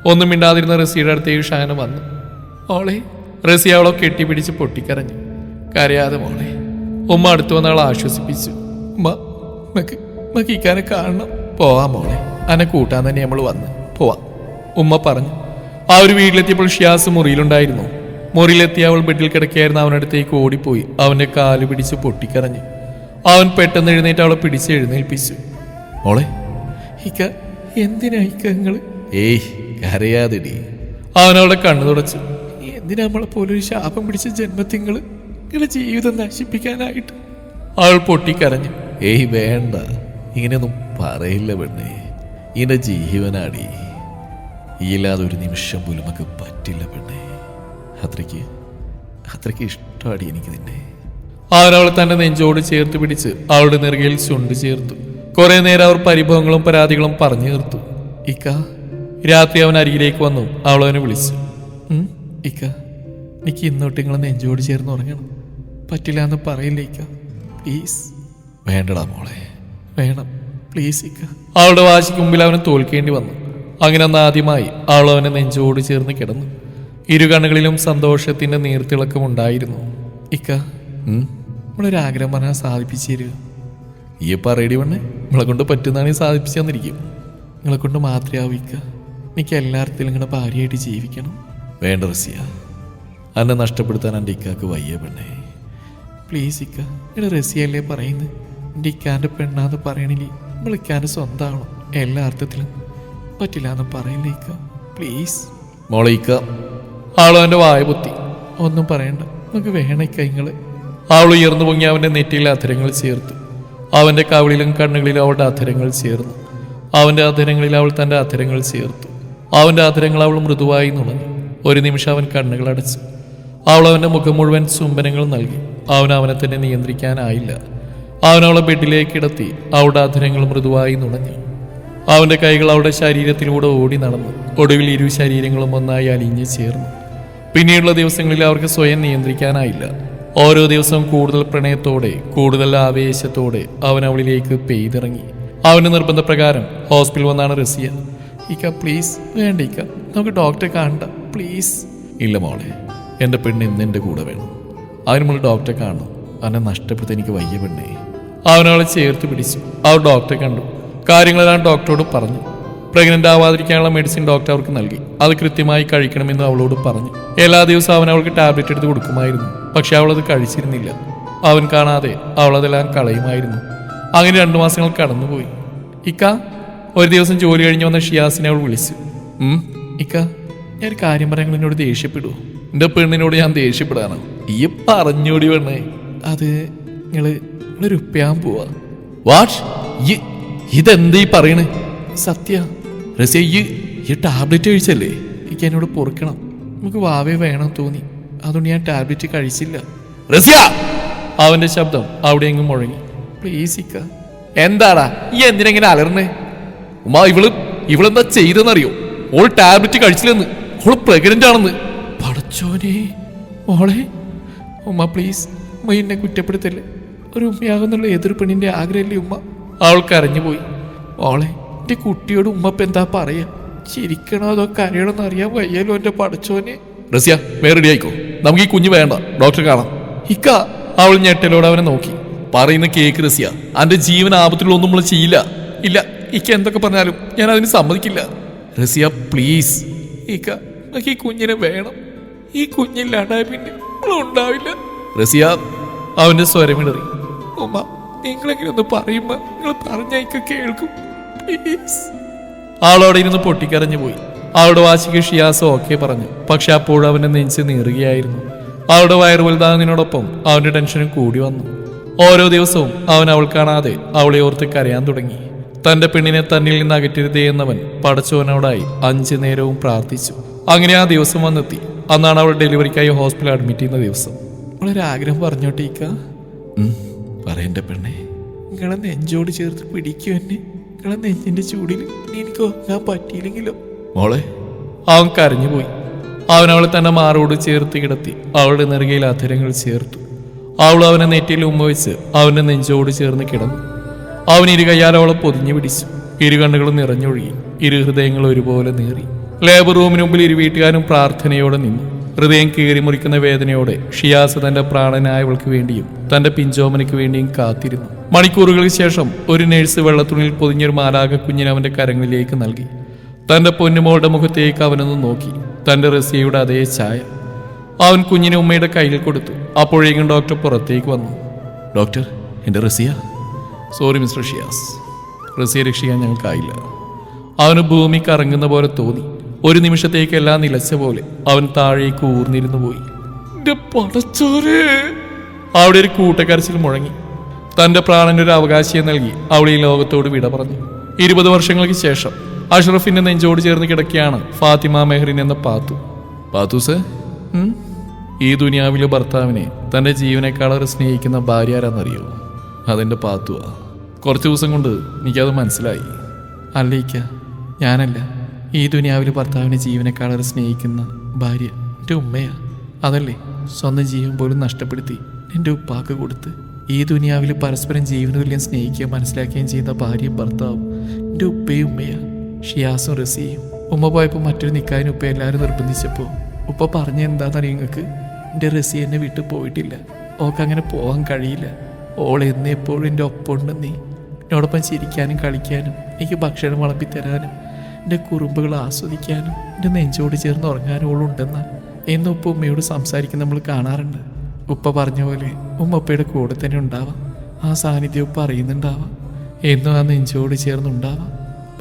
ഒന്നും മിണ്ടാതിരുന്ന റസിയുടെ അടുത്തേക്ക് ഷാന വന്നു. മോളെ റസി അവളെ കെട്ടിപ്പിടിച്ച് പൊട്ടിക്കരഞ്ഞു. കരയാതെ മോളെ ഉമ്മ അടുത്തു വന്ന് അവളെ ആശ്വസിപ്പിച്ചു. ഉമ്മ മക്ക് ഇക്കാനെ കാണണം. പോവാം മോളെ അനെ കൂട്ടാൻ തന്നെ നമ്മൾ വന്ന്. പോവാം. ഉമ്മ പറഞ്ഞു ആ ഒരു വീട്ടിലെത്തിയപ്പോൾ ഷിയാസ് മുറിയിലുണ്ടായിരുന്നു. മുറിയിലെത്തി അവൾ ബെഡിൽ കിടക്കായിരുന്നു അവനടുത്തേക്ക് ഓടിപ്പോയി. അവന്റെ കാൽ പിടിച്ച് പൊട്ടിക്കരഞ്ഞു. അവൻ പെട്ടെന്ന് എഴുന്നേറ്റ് അവളെ പിടിച്ച് എഴുന്നേൽപ്പിച്ചു. മോളെ ഇക്ക എന്തിനാ ഇക്ക നിങ്ങൾ ഏയ് കരയാതെടി. അവൻ അവളെ കണ്ണു തുടച്ചു. എന്തിനാ നമ്മളെ പോലെ ഒരു ശാപം പിടിച്ച ജന്മത്തിങ്ങൾ നിങ്ങളെ ജീവിതം നശിപ്പിക്കാനായിട്ട്? ആൾ പൊട്ടിക്കരഞ്ഞു. ഏയ് വേണ്ട. ഇങ്ങനെയൊന്നും പറയില്ല പെണ്ണേ. ഇങ്ങനെ ജീവനാടി. ഇല്ലാതെ ഒരു നിമിഷം പോലും നമുക്ക് പറ്റില്ല പെണ്ണേ. അത്രയ്ക്ക് അത്രയ്ക്ക് ഇഷ്ടമാടി എനിക്ക് നിന്നെ. അവരവൾ തന്നെ നെഞ്ചോട് ചേർത്ത് പിടിച്ച് അവളുടെ നെറുകയിൽ ചുണ്ട് ചേർത്തു. കുറെ നേരം അവർ പരിഭവങ്ങളും പരാതികളും പറഞ്ഞു തീർത്തു. ഇക്ക. രാത്രി അവൻ അരികിലേക്ക് വന്നു. അവളവനെ വിളിച്ചു. "ഉം, ഇക്ക എനിക്ക് ഇന്നോട്ട് നിങ്ങൾ നെഞ്ചോട് ചേർന്ന് ഉറങ്ങണം. പറ്റില്ല എന്ന് പറയില്ല ഇക്ക? പ്ലീസ് വേണ്ടടാ മോളെ. വേണം. പ്ലീസ് ഇക്ക. അവളുടെ വാശിക്ക് മുമ്പിൽ അവന് തോൽക്കേണ്ടി വന്നു. അങ്ങനെ അന്ന് ആദ്യമായി അവൾ അവനെ നെഞ്ചോട് ചേർന്ന് കിടന്നു. ഇരു കണ്ണുകളിലും സന്തോഷത്തിന്റെ നീർത്തിളക്കം ഉണ്ടായിരുന്നു. ഇക്ക നമ്മളൊരാഗ്രഹം പറഞ്ഞാൽ സാധിപ്പിച്ചു തരിക. ഈ പറയടി വണ്ണേ നമ്മളെ കൊണ്ട് പറ്റുന്നതാണ് സാധിപ്പിച്ചു തന്നിരിക്കും. നിങ്ങളെ കൊണ്ട് മാത്രമേ ആവും ഇക്ക. എനിക്ക് എല്ലായിടത്തിലും നിങ്ങളുടെ ഭാര്യയായിട്ട് ജീവിക്കണം. വേണ്ട റസിയ. അന്നെ നഷ്ടപ്പെടുത്താൻ എന്റെ ഇക്കാക്ക് വയ്യ പെണ്ണേ. പ്ലീസ് ഇക്ക നിങ്ങളുടെ റസിയല്ലേ പറയുന്നത് എന്റെ ഇക്കാന്റെ പെണ്ണാന്ന് പറയണില്ലേ? നമ്മൾ ഇക്കാന്റെ സ്വന്തമാവണം എല്ലാ അർത്ഥത്തിലും പറ്റില്ല എന്ന് പറയില്ലേ ഇക്ക. പ്ലീസ്. മോളെ ഇക്ക ആളോ എന്റെ വായ പൊത്തി. ഒന്നും പറയണ്ട. നമുക്ക് വേണം ഇക്ക ഇങ്ങൾ. അവൾ ഉയർന്നു പൊങ്ങി അവന്റെ നെറ്റിയിലെ അധരങ്ങൾ ചേർത്തു. അവന്റെ കവിളിലും കണ്ണുകളിലും അവളുടെ അധരങ്ങൾ ചേർന്നു. അവന്റെ അധരങ്ങളിൽ അവൾ തന്റെ അധരങ്ങൾ ചേർത്തു. അവന്റെ അധരങ്ങൾ അവൾ മൃദുവായി നുണഞ്ഞു. ഒരു നിമിഷം അവൻ കണ്ണുകൾ അടച്ചു. അവൾ അവന്റെ മുഖം മുഴുവൻ ചുംബനങ്ങൾ നൽകി. അവൻ അവനെ തന്നെ നിയന്ത്രിക്കാനായില്ല. അവൻ അവളെ ബെഡിലേക്ക് കിടത്തി അവളുടെ അധരങ്ങൾ മൃദുവായി നുണഞ്ഞു. അവന്റെ കൈകൾ അവളുടെ ശരീരത്തിലൂടെ ഓടി നടന്നു. ഒടുവിൽ ഇരു ശരീരങ്ങളും ഒന്നായി അലിഞ്ഞു ചേർന്നു. പിന്നീടുള്ള ദിവസങ്ങളിൽ അവർക്ക് സ്വയം നിയന്ത്രിക്കാനായില്ല. ഓരോ ദിവസവും കൂടുതൽ പ്രണയത്തോടെ കൂടുതൽ ആവേശത്തോടെ അവൻ അവളിലേക്ക് പെയ്തിറങ്ങി. അവന്റെ നിർബന്ധപ്രകാരം ഹോസ്പിറ്റൽ വന്നാണ് റസിയ ഇക്ക പ്ലീസ് വേണ്ട ഇക്ക നമുക്ക് ഡോക്ടറെ കാണണ്ട പ്ലീസ് ഇല്ല മോളെ എന്റെ പെണ്ണ് ഇന്ന് എന്റെ കൂടെ വേണം. അവന് നമ്മൾ ഡോക്ടറെ കാണണം. അവനെ നഷ്ടപ്പെടുത്ത എനിക്ക് വയ്യ പെണ്ണേ. അവനവളെ ചേർത്ത് പിടിച്ചു. അവർ ഡോക്ടറെ കണ്ടു. കാര്യങ്ങളെല്ലാം ഡോക്ടറോട് പറഞ്ഞു. പ്രഗ്നന്റ് ആവാതിരിക്കാനുള്ള മെഡിസിൻ ഡോക്ടർ അവർക്ക് നൽകി. അത് കൃത്യമായി കഴിക്കണമെന്ന് അവളോട് പറഞ്ഞു. എല്ലാ ദിവസവും അവൻ അവൾക്ക് ടാബ്ലറ്റ് എടുത്ത് കൊടുക്കുമായിരുന്നു. പക്ഷെ അവളത് കഴിച്ചിരുന്നില്ല. അവൻ കാണാതെ അവളതെല്ലാം കളയുമായിരുന്നു. അങ്ങനെ രണ്ടു മാസങ്ങൾ കടന്നുപോയി. ഇക്ക ഒരു ദിവസം ജോലി കഴിഞ്ഞ് വന്ന ഷിയാസിനെ അവൾ വിളിച്ചു. ഇക്ക ഞാൻ ഒരു കാര്യം പറയാൻ എന്നോട് ദേഷ്യപ്പെടുവോ? എന്റെ പെണ്ണിനോട് ഞാൻ ദേഷ്യപ്പെടാണ് ഈ പറഞ്ഞോടി പെണ്ണേ. അത് നിങ്ങൾ ഉപ്പയാൻ പോവാ. വാഷ് ഇതെന്താ ഈ പറയണേ? സത്യ റസിയ ഈ ഈ ടാബ്ലറ്റ് കഴിച്ചല്ലേ? എനിക്ക് എന്നോട് പൊറുക്കണം. നമുക്ക് വാവേ വേണം തോന്നി. അതുകൊണ്ട് ഞാൻ ടാബ്ലറ്റ് കഴിച്ചില്ല. റസിയ! അവന്റെ ശബ്ദം അവിടെ എങ്ങും മുഴങ്ങി. പ്ലീസ് ഇക്ക. എന്താടാ? ഈ എന്തിനെങ്ങനെ അലർന്നേ ഉമ്മ ഇവൾ ഇവളെന്താ ചെയ്തെന്നറിയോ ഓൾ ടാബ്ലറ്റ് കഴിച്ചില്ലെന്ന്. ഓൾ പ്രഗ്നന്റ് ആണെന്ന്. പടച്ചോനെ മോളെ ഉമ്മ പ്ലീസ് ഉമ്മ എന്നെ കുറ്റപ്പെടുത്തല്ലേ ഒരു ഉമ്മയാകുന്നുള്ള ഏതൊരു പെണ്ണിന്റെ ആഗ്രഹമല്ലേ ഉമ്മ? അവൾക്ക് കരഞ്ഞുപോയി മോളെ എന്റെ കുട്ടിയോട് ഉമ്മ ഇപ്പൊ എന്താ പറയാ? ചിരിക്കണോ അതോ കരയണോ എന്ന് അറിയാൻ വയ്യല്ലോ എന്റെ പടച്ചോനെ. റസിയ റെഡി ആയിക്കോ. നമുക്ക് ഈ കുഞ്ഞ് വേണ്ട. ഡോക്ടർ കാണാം. ഇക്ക അവൾ ഞെട്ടലോടെ അവനെ നോക്കി. പറയുന്ന കേക്ക് റസിയ അന്റെ ജീവൻ ആപത്തിലൊന്നും നമ്മൾ ചെയ്യില്ല. ഇല്ല. ഇക്ക എന്തൊക്കെ പറഞ്ഞാലും ഞാൻ അതിന് സമ്മതിക്കില്ല. റസിയ പ്ലീസ്. ഇക്ക ഈ കുഞ്ഞിനെ വേണം. ഈ കുഞ്ഞില്ലാണ്ടായ പിന്നെ ഉണ്ടാവില്ല. റസിയ അവന്റെ സ്വരമിടറി ഉമ്മ നിങ്ങളെങ്ങനെ ഒന്ന് പറയുമ്പോ നിങ്ങൾ പറഞ്ഞയക്ക കേൾക്കും. പ്ലീസ്. ആളോടെ ഇരുന്ന് പൊട്ടിക്കരഞ്ഞു പോയി. അവളുടെ വാശിക്ക് ഷിയാസ് ഓക്കെ പറഞ്ഞു. പക്ഷെ അപ്പോഴും അവനെ നെഞ്ച് നീറുകയായിരുന്നു. അവളുടെ വയറു വലുതാകുന്നതിനോടൊപ്പം അവന്റെ ടെൻഷനും കൂടി വന്നു. ഓരോ ദിവസവും അവൻ അവൾ കാണാതെ അവളെ ഓർത്ത് കരയാൻ തുടങ്ങി. തന്റെ പെണ്ണിനെ തന്നിൽ നിന്ന് അകറ്റരുതേ എന്നവൻ പടച്ചോനോടായി അഞ്ചു നേരവും പ്രാർത്ഥിച്ചു. അങ്ങനെ ആ ദിവസം വന്നെത്തി. അന്നാണ് അവൾ ഡെലിവറിക്കായി ഹോസ്പിറ്റലിൽ അഡ്മിറ്റ് ചെയ്യുന്ന ദിവസം. വളരെ ആഗ്രഹം പറഞ്ഞോട്ടേക്ക പറയണ്ട പെണ്ണെ. നിങ്ങളെ നെഞ്ചോട് ചേർത്ത് പിടിക്കൂ എന്നെ. നിങ്ങളെ നെഞ്ചിന്റെ ചൂടിൽ എനിക്ക് ഉറങ്ങാൻ പറ്റിയില്ലെങ്കിലോ? മോളെ. അവൻ കരഞ്ഞുപോയി അവൻ അവളെ തന്നെ മാറോട് ചേർത്ത് കിടത്തി അവളുടെ നെറുകയിൽ അധരങ്ങൾ ചേർത്തു. അവൾ അവനെ നെറ്റിയിൽ ഉമ്മ വെച്ച് അവന്റെ നെഞ്ചോട് ചേർന്ന് കിടന്നു. അവൻ ഇരു കയ്യാൽ അവളെ പൊതിഞ്ഞു പിടിച്ചു. ഇരു കണ്ണുകളും നിറഞ്ഞൊഴുകി. ഇരു ഹൃദയങ്ങൾ ഒരുപോലെ നേറി. ലേബർ റൂമിന് മുമ്പിൽ ഇരു വീട്ടുകാരും പ്രാർത്ഥനയോടെ നിന്നു. ഹൃദയം കീറി മുറിക്കുന്ന വേദനയോടെ ഷിയാസ് തന്റെ പ്രാണനായവൾക്ക് വേണ്ടിയും തന്റെ പിഞ്ചോമനയ്ക്ക് വേണ്ടിയും കാത്തിരുന്നു. മണിക്കൂറുകൾക്ക് ശേഷം ഒരു നേഴ്സ് വെള്ളത്തുണിയിൽ പൊതിഞ്ഞൊരു മാലാക കുഞ്ഞിനെ അവന്റെ കരങ്ങളിലേക്ക് നൽകി. തന്റെ പൊന്നുമോളുടെ മുഖത്തേക്ക് അവനൊന്ന് നോക്കി. തന്റെ റസിയയുടെ അതേ ചായ അവൻ കുഞ്ഞിനെ ഉമ്മയുടെ കയ്യിൽ കൊടുത്തു. അപ്പോഴേക്കും ഡോക്ടർ പുറത്തേക്ക് വന്നു. ഡോക്ടർ എന്റെ റസിയ? സോറി മിസ്റ്റർ ഷിയാസ് റസിയെ രക്ഷിക്കാൻ ഞങ്ങൾക്കായില്ല. അവന് ഭൂമി കറങ്ങുന്ന പോലെ തോന്നി. ഒരു നിമിഷത്തേക്ക് എല്ലാം നിലച്ച പോലെ അവൻ താഴേക്ക് ഊർന്നിരുന്നു പോയി. അവിടെ ഒരു കൂട്ടക്കരച്ചിൽ മുഴങ്ങി. തന്റെ ഒരു അവകാശിയെ നൽകി അവൾ ഈ ലോകത്തോട് വിട പറഞ്ഞു. ഇരുപത് വർഷങ്ങൾക്ക് ശേഷം അഷ്റഫിന്റെ നെഞ്ചോട് ചേർന്ന് കിടക്കുകയാണ് ഫാത്തിമ മെഹറിൻ എന്ന പാത്തു. പാത്തു സർ? ഈ ദുനിയാവിലെ ഭർത്താവിനെ തന്റെ ജീവനേക്കാളേറെ സ്നേഹിക്കുന്ന ഭാര്യ ആരാന്നറിയോ? അതെന്റെ പാത്തുവാ. കുറച്ച് ദിവസം കൊണ്ട് എനിക്കത് മനസ്സിലായി. അല്ലേക്ക ഞാനല്ല ഈ ദുനിയാവിൽ ഭർത്താവിനെ ജീവനക്കാളേറെ സ്നേഹിക്കുന്ന ഭാര്യ എന്റെ ഉമ്മയാ. അതല്ലേ സ്വന്തം ജീവൻ പോലും നഷ്ടപ്പെടുത്തി എന്റെ ഉപ്പാക്ക് കൊടുത്ത് ഈ ദുനിയാവിൽ പരസ്പരം ജീവനതുല്യം സ്നേഹിക്കുകയും മനസ്സിലാക്കുകയും ചെയ്യുന്ന ഭാര്യയും ഭർത്താവും എന്റെ ഉപ്പയും ഉമ്മയാ. ഷിയാസും റസിയും. ഉമ്മ പോയപ്പോൾ മറ്റൊരു നിക്കാനും ഉപ്പ എല്ലാവരും നിർബന്ധിച്ചപ്പോൾ ഉപ്പ പറഞ്ഞ എന്റെ റസി എന്നെ വിട്ടു പോയിട്ടില്ല. ഓക്കങ്ങനെ പോകാൻ കഴിയില്ല. ഓൾ എന്നെപ്പോഴും എന്റെ ഒപ്പമുണ്ട് നീ. എന്നോടൊപ്പം ചിരിക്കാനും കളിക്കാനും എനിക്ക് ഭക്ഷണം വളപ്പിത്തരാനും തരാനും എന്റെ കുറുമ്പുകൾ ആസ്വദിക്കാനും എന്റെ നെഞ്ചോട് ചേർന്ന് ഉറങ്ങാനും ഓളുണ്ടെന്ന എന്ന് ഉപ്പ ഉമ്മയോട് സംസാരിക്കുന്ന നമ്മൾ കാണാറുണ്ട്. ഉപ്പ പറഞ്ഞ പോലെ ഉമ്മ ഉപ്പയുടെ കൂടെ തന്നെ ഉണ്ടാവാം. ആ സാന്നിധ്യം ഉപ്പ അറിയുന്നുണ്ടാവാം. എന്നും ആ നെഞ്ചോട് ചേർന്നുണ്ടാവാം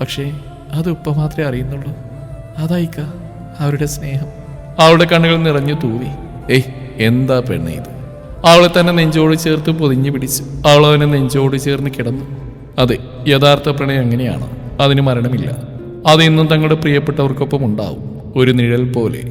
പക്ഷേ അത് ഉപ്പ മാത്രമേ അറിയുന്നുള്ളൂ. അതായിക്ക അവരുടെ സ്നേഹം. അവളുടെ കണ്ണുകൾ നിറഞ്ഞു തൂവി. ഏയ് എന്താ പെണ്ണ ഇത്? അവളെ തന്നെ നെഞ്ചോട് ചേർത്ത് പൊതിഞ്ഞു പിടിച്ചു അവൾ അവനെ നെഞ്ചോട് ചേർന്ന് കിടന്നു. അതെ യഥാർത്ഥ പ്രണയം അങ്ങനെയാണ് അതിന് മരണമില്ല. അത് ഇന്നും തങ്ങളുടെ പ്രിയപ്പെട്ടവർക്കൊപ്പം ഉണ്ടാവും. ഒരു നിഴൽ പോലെ.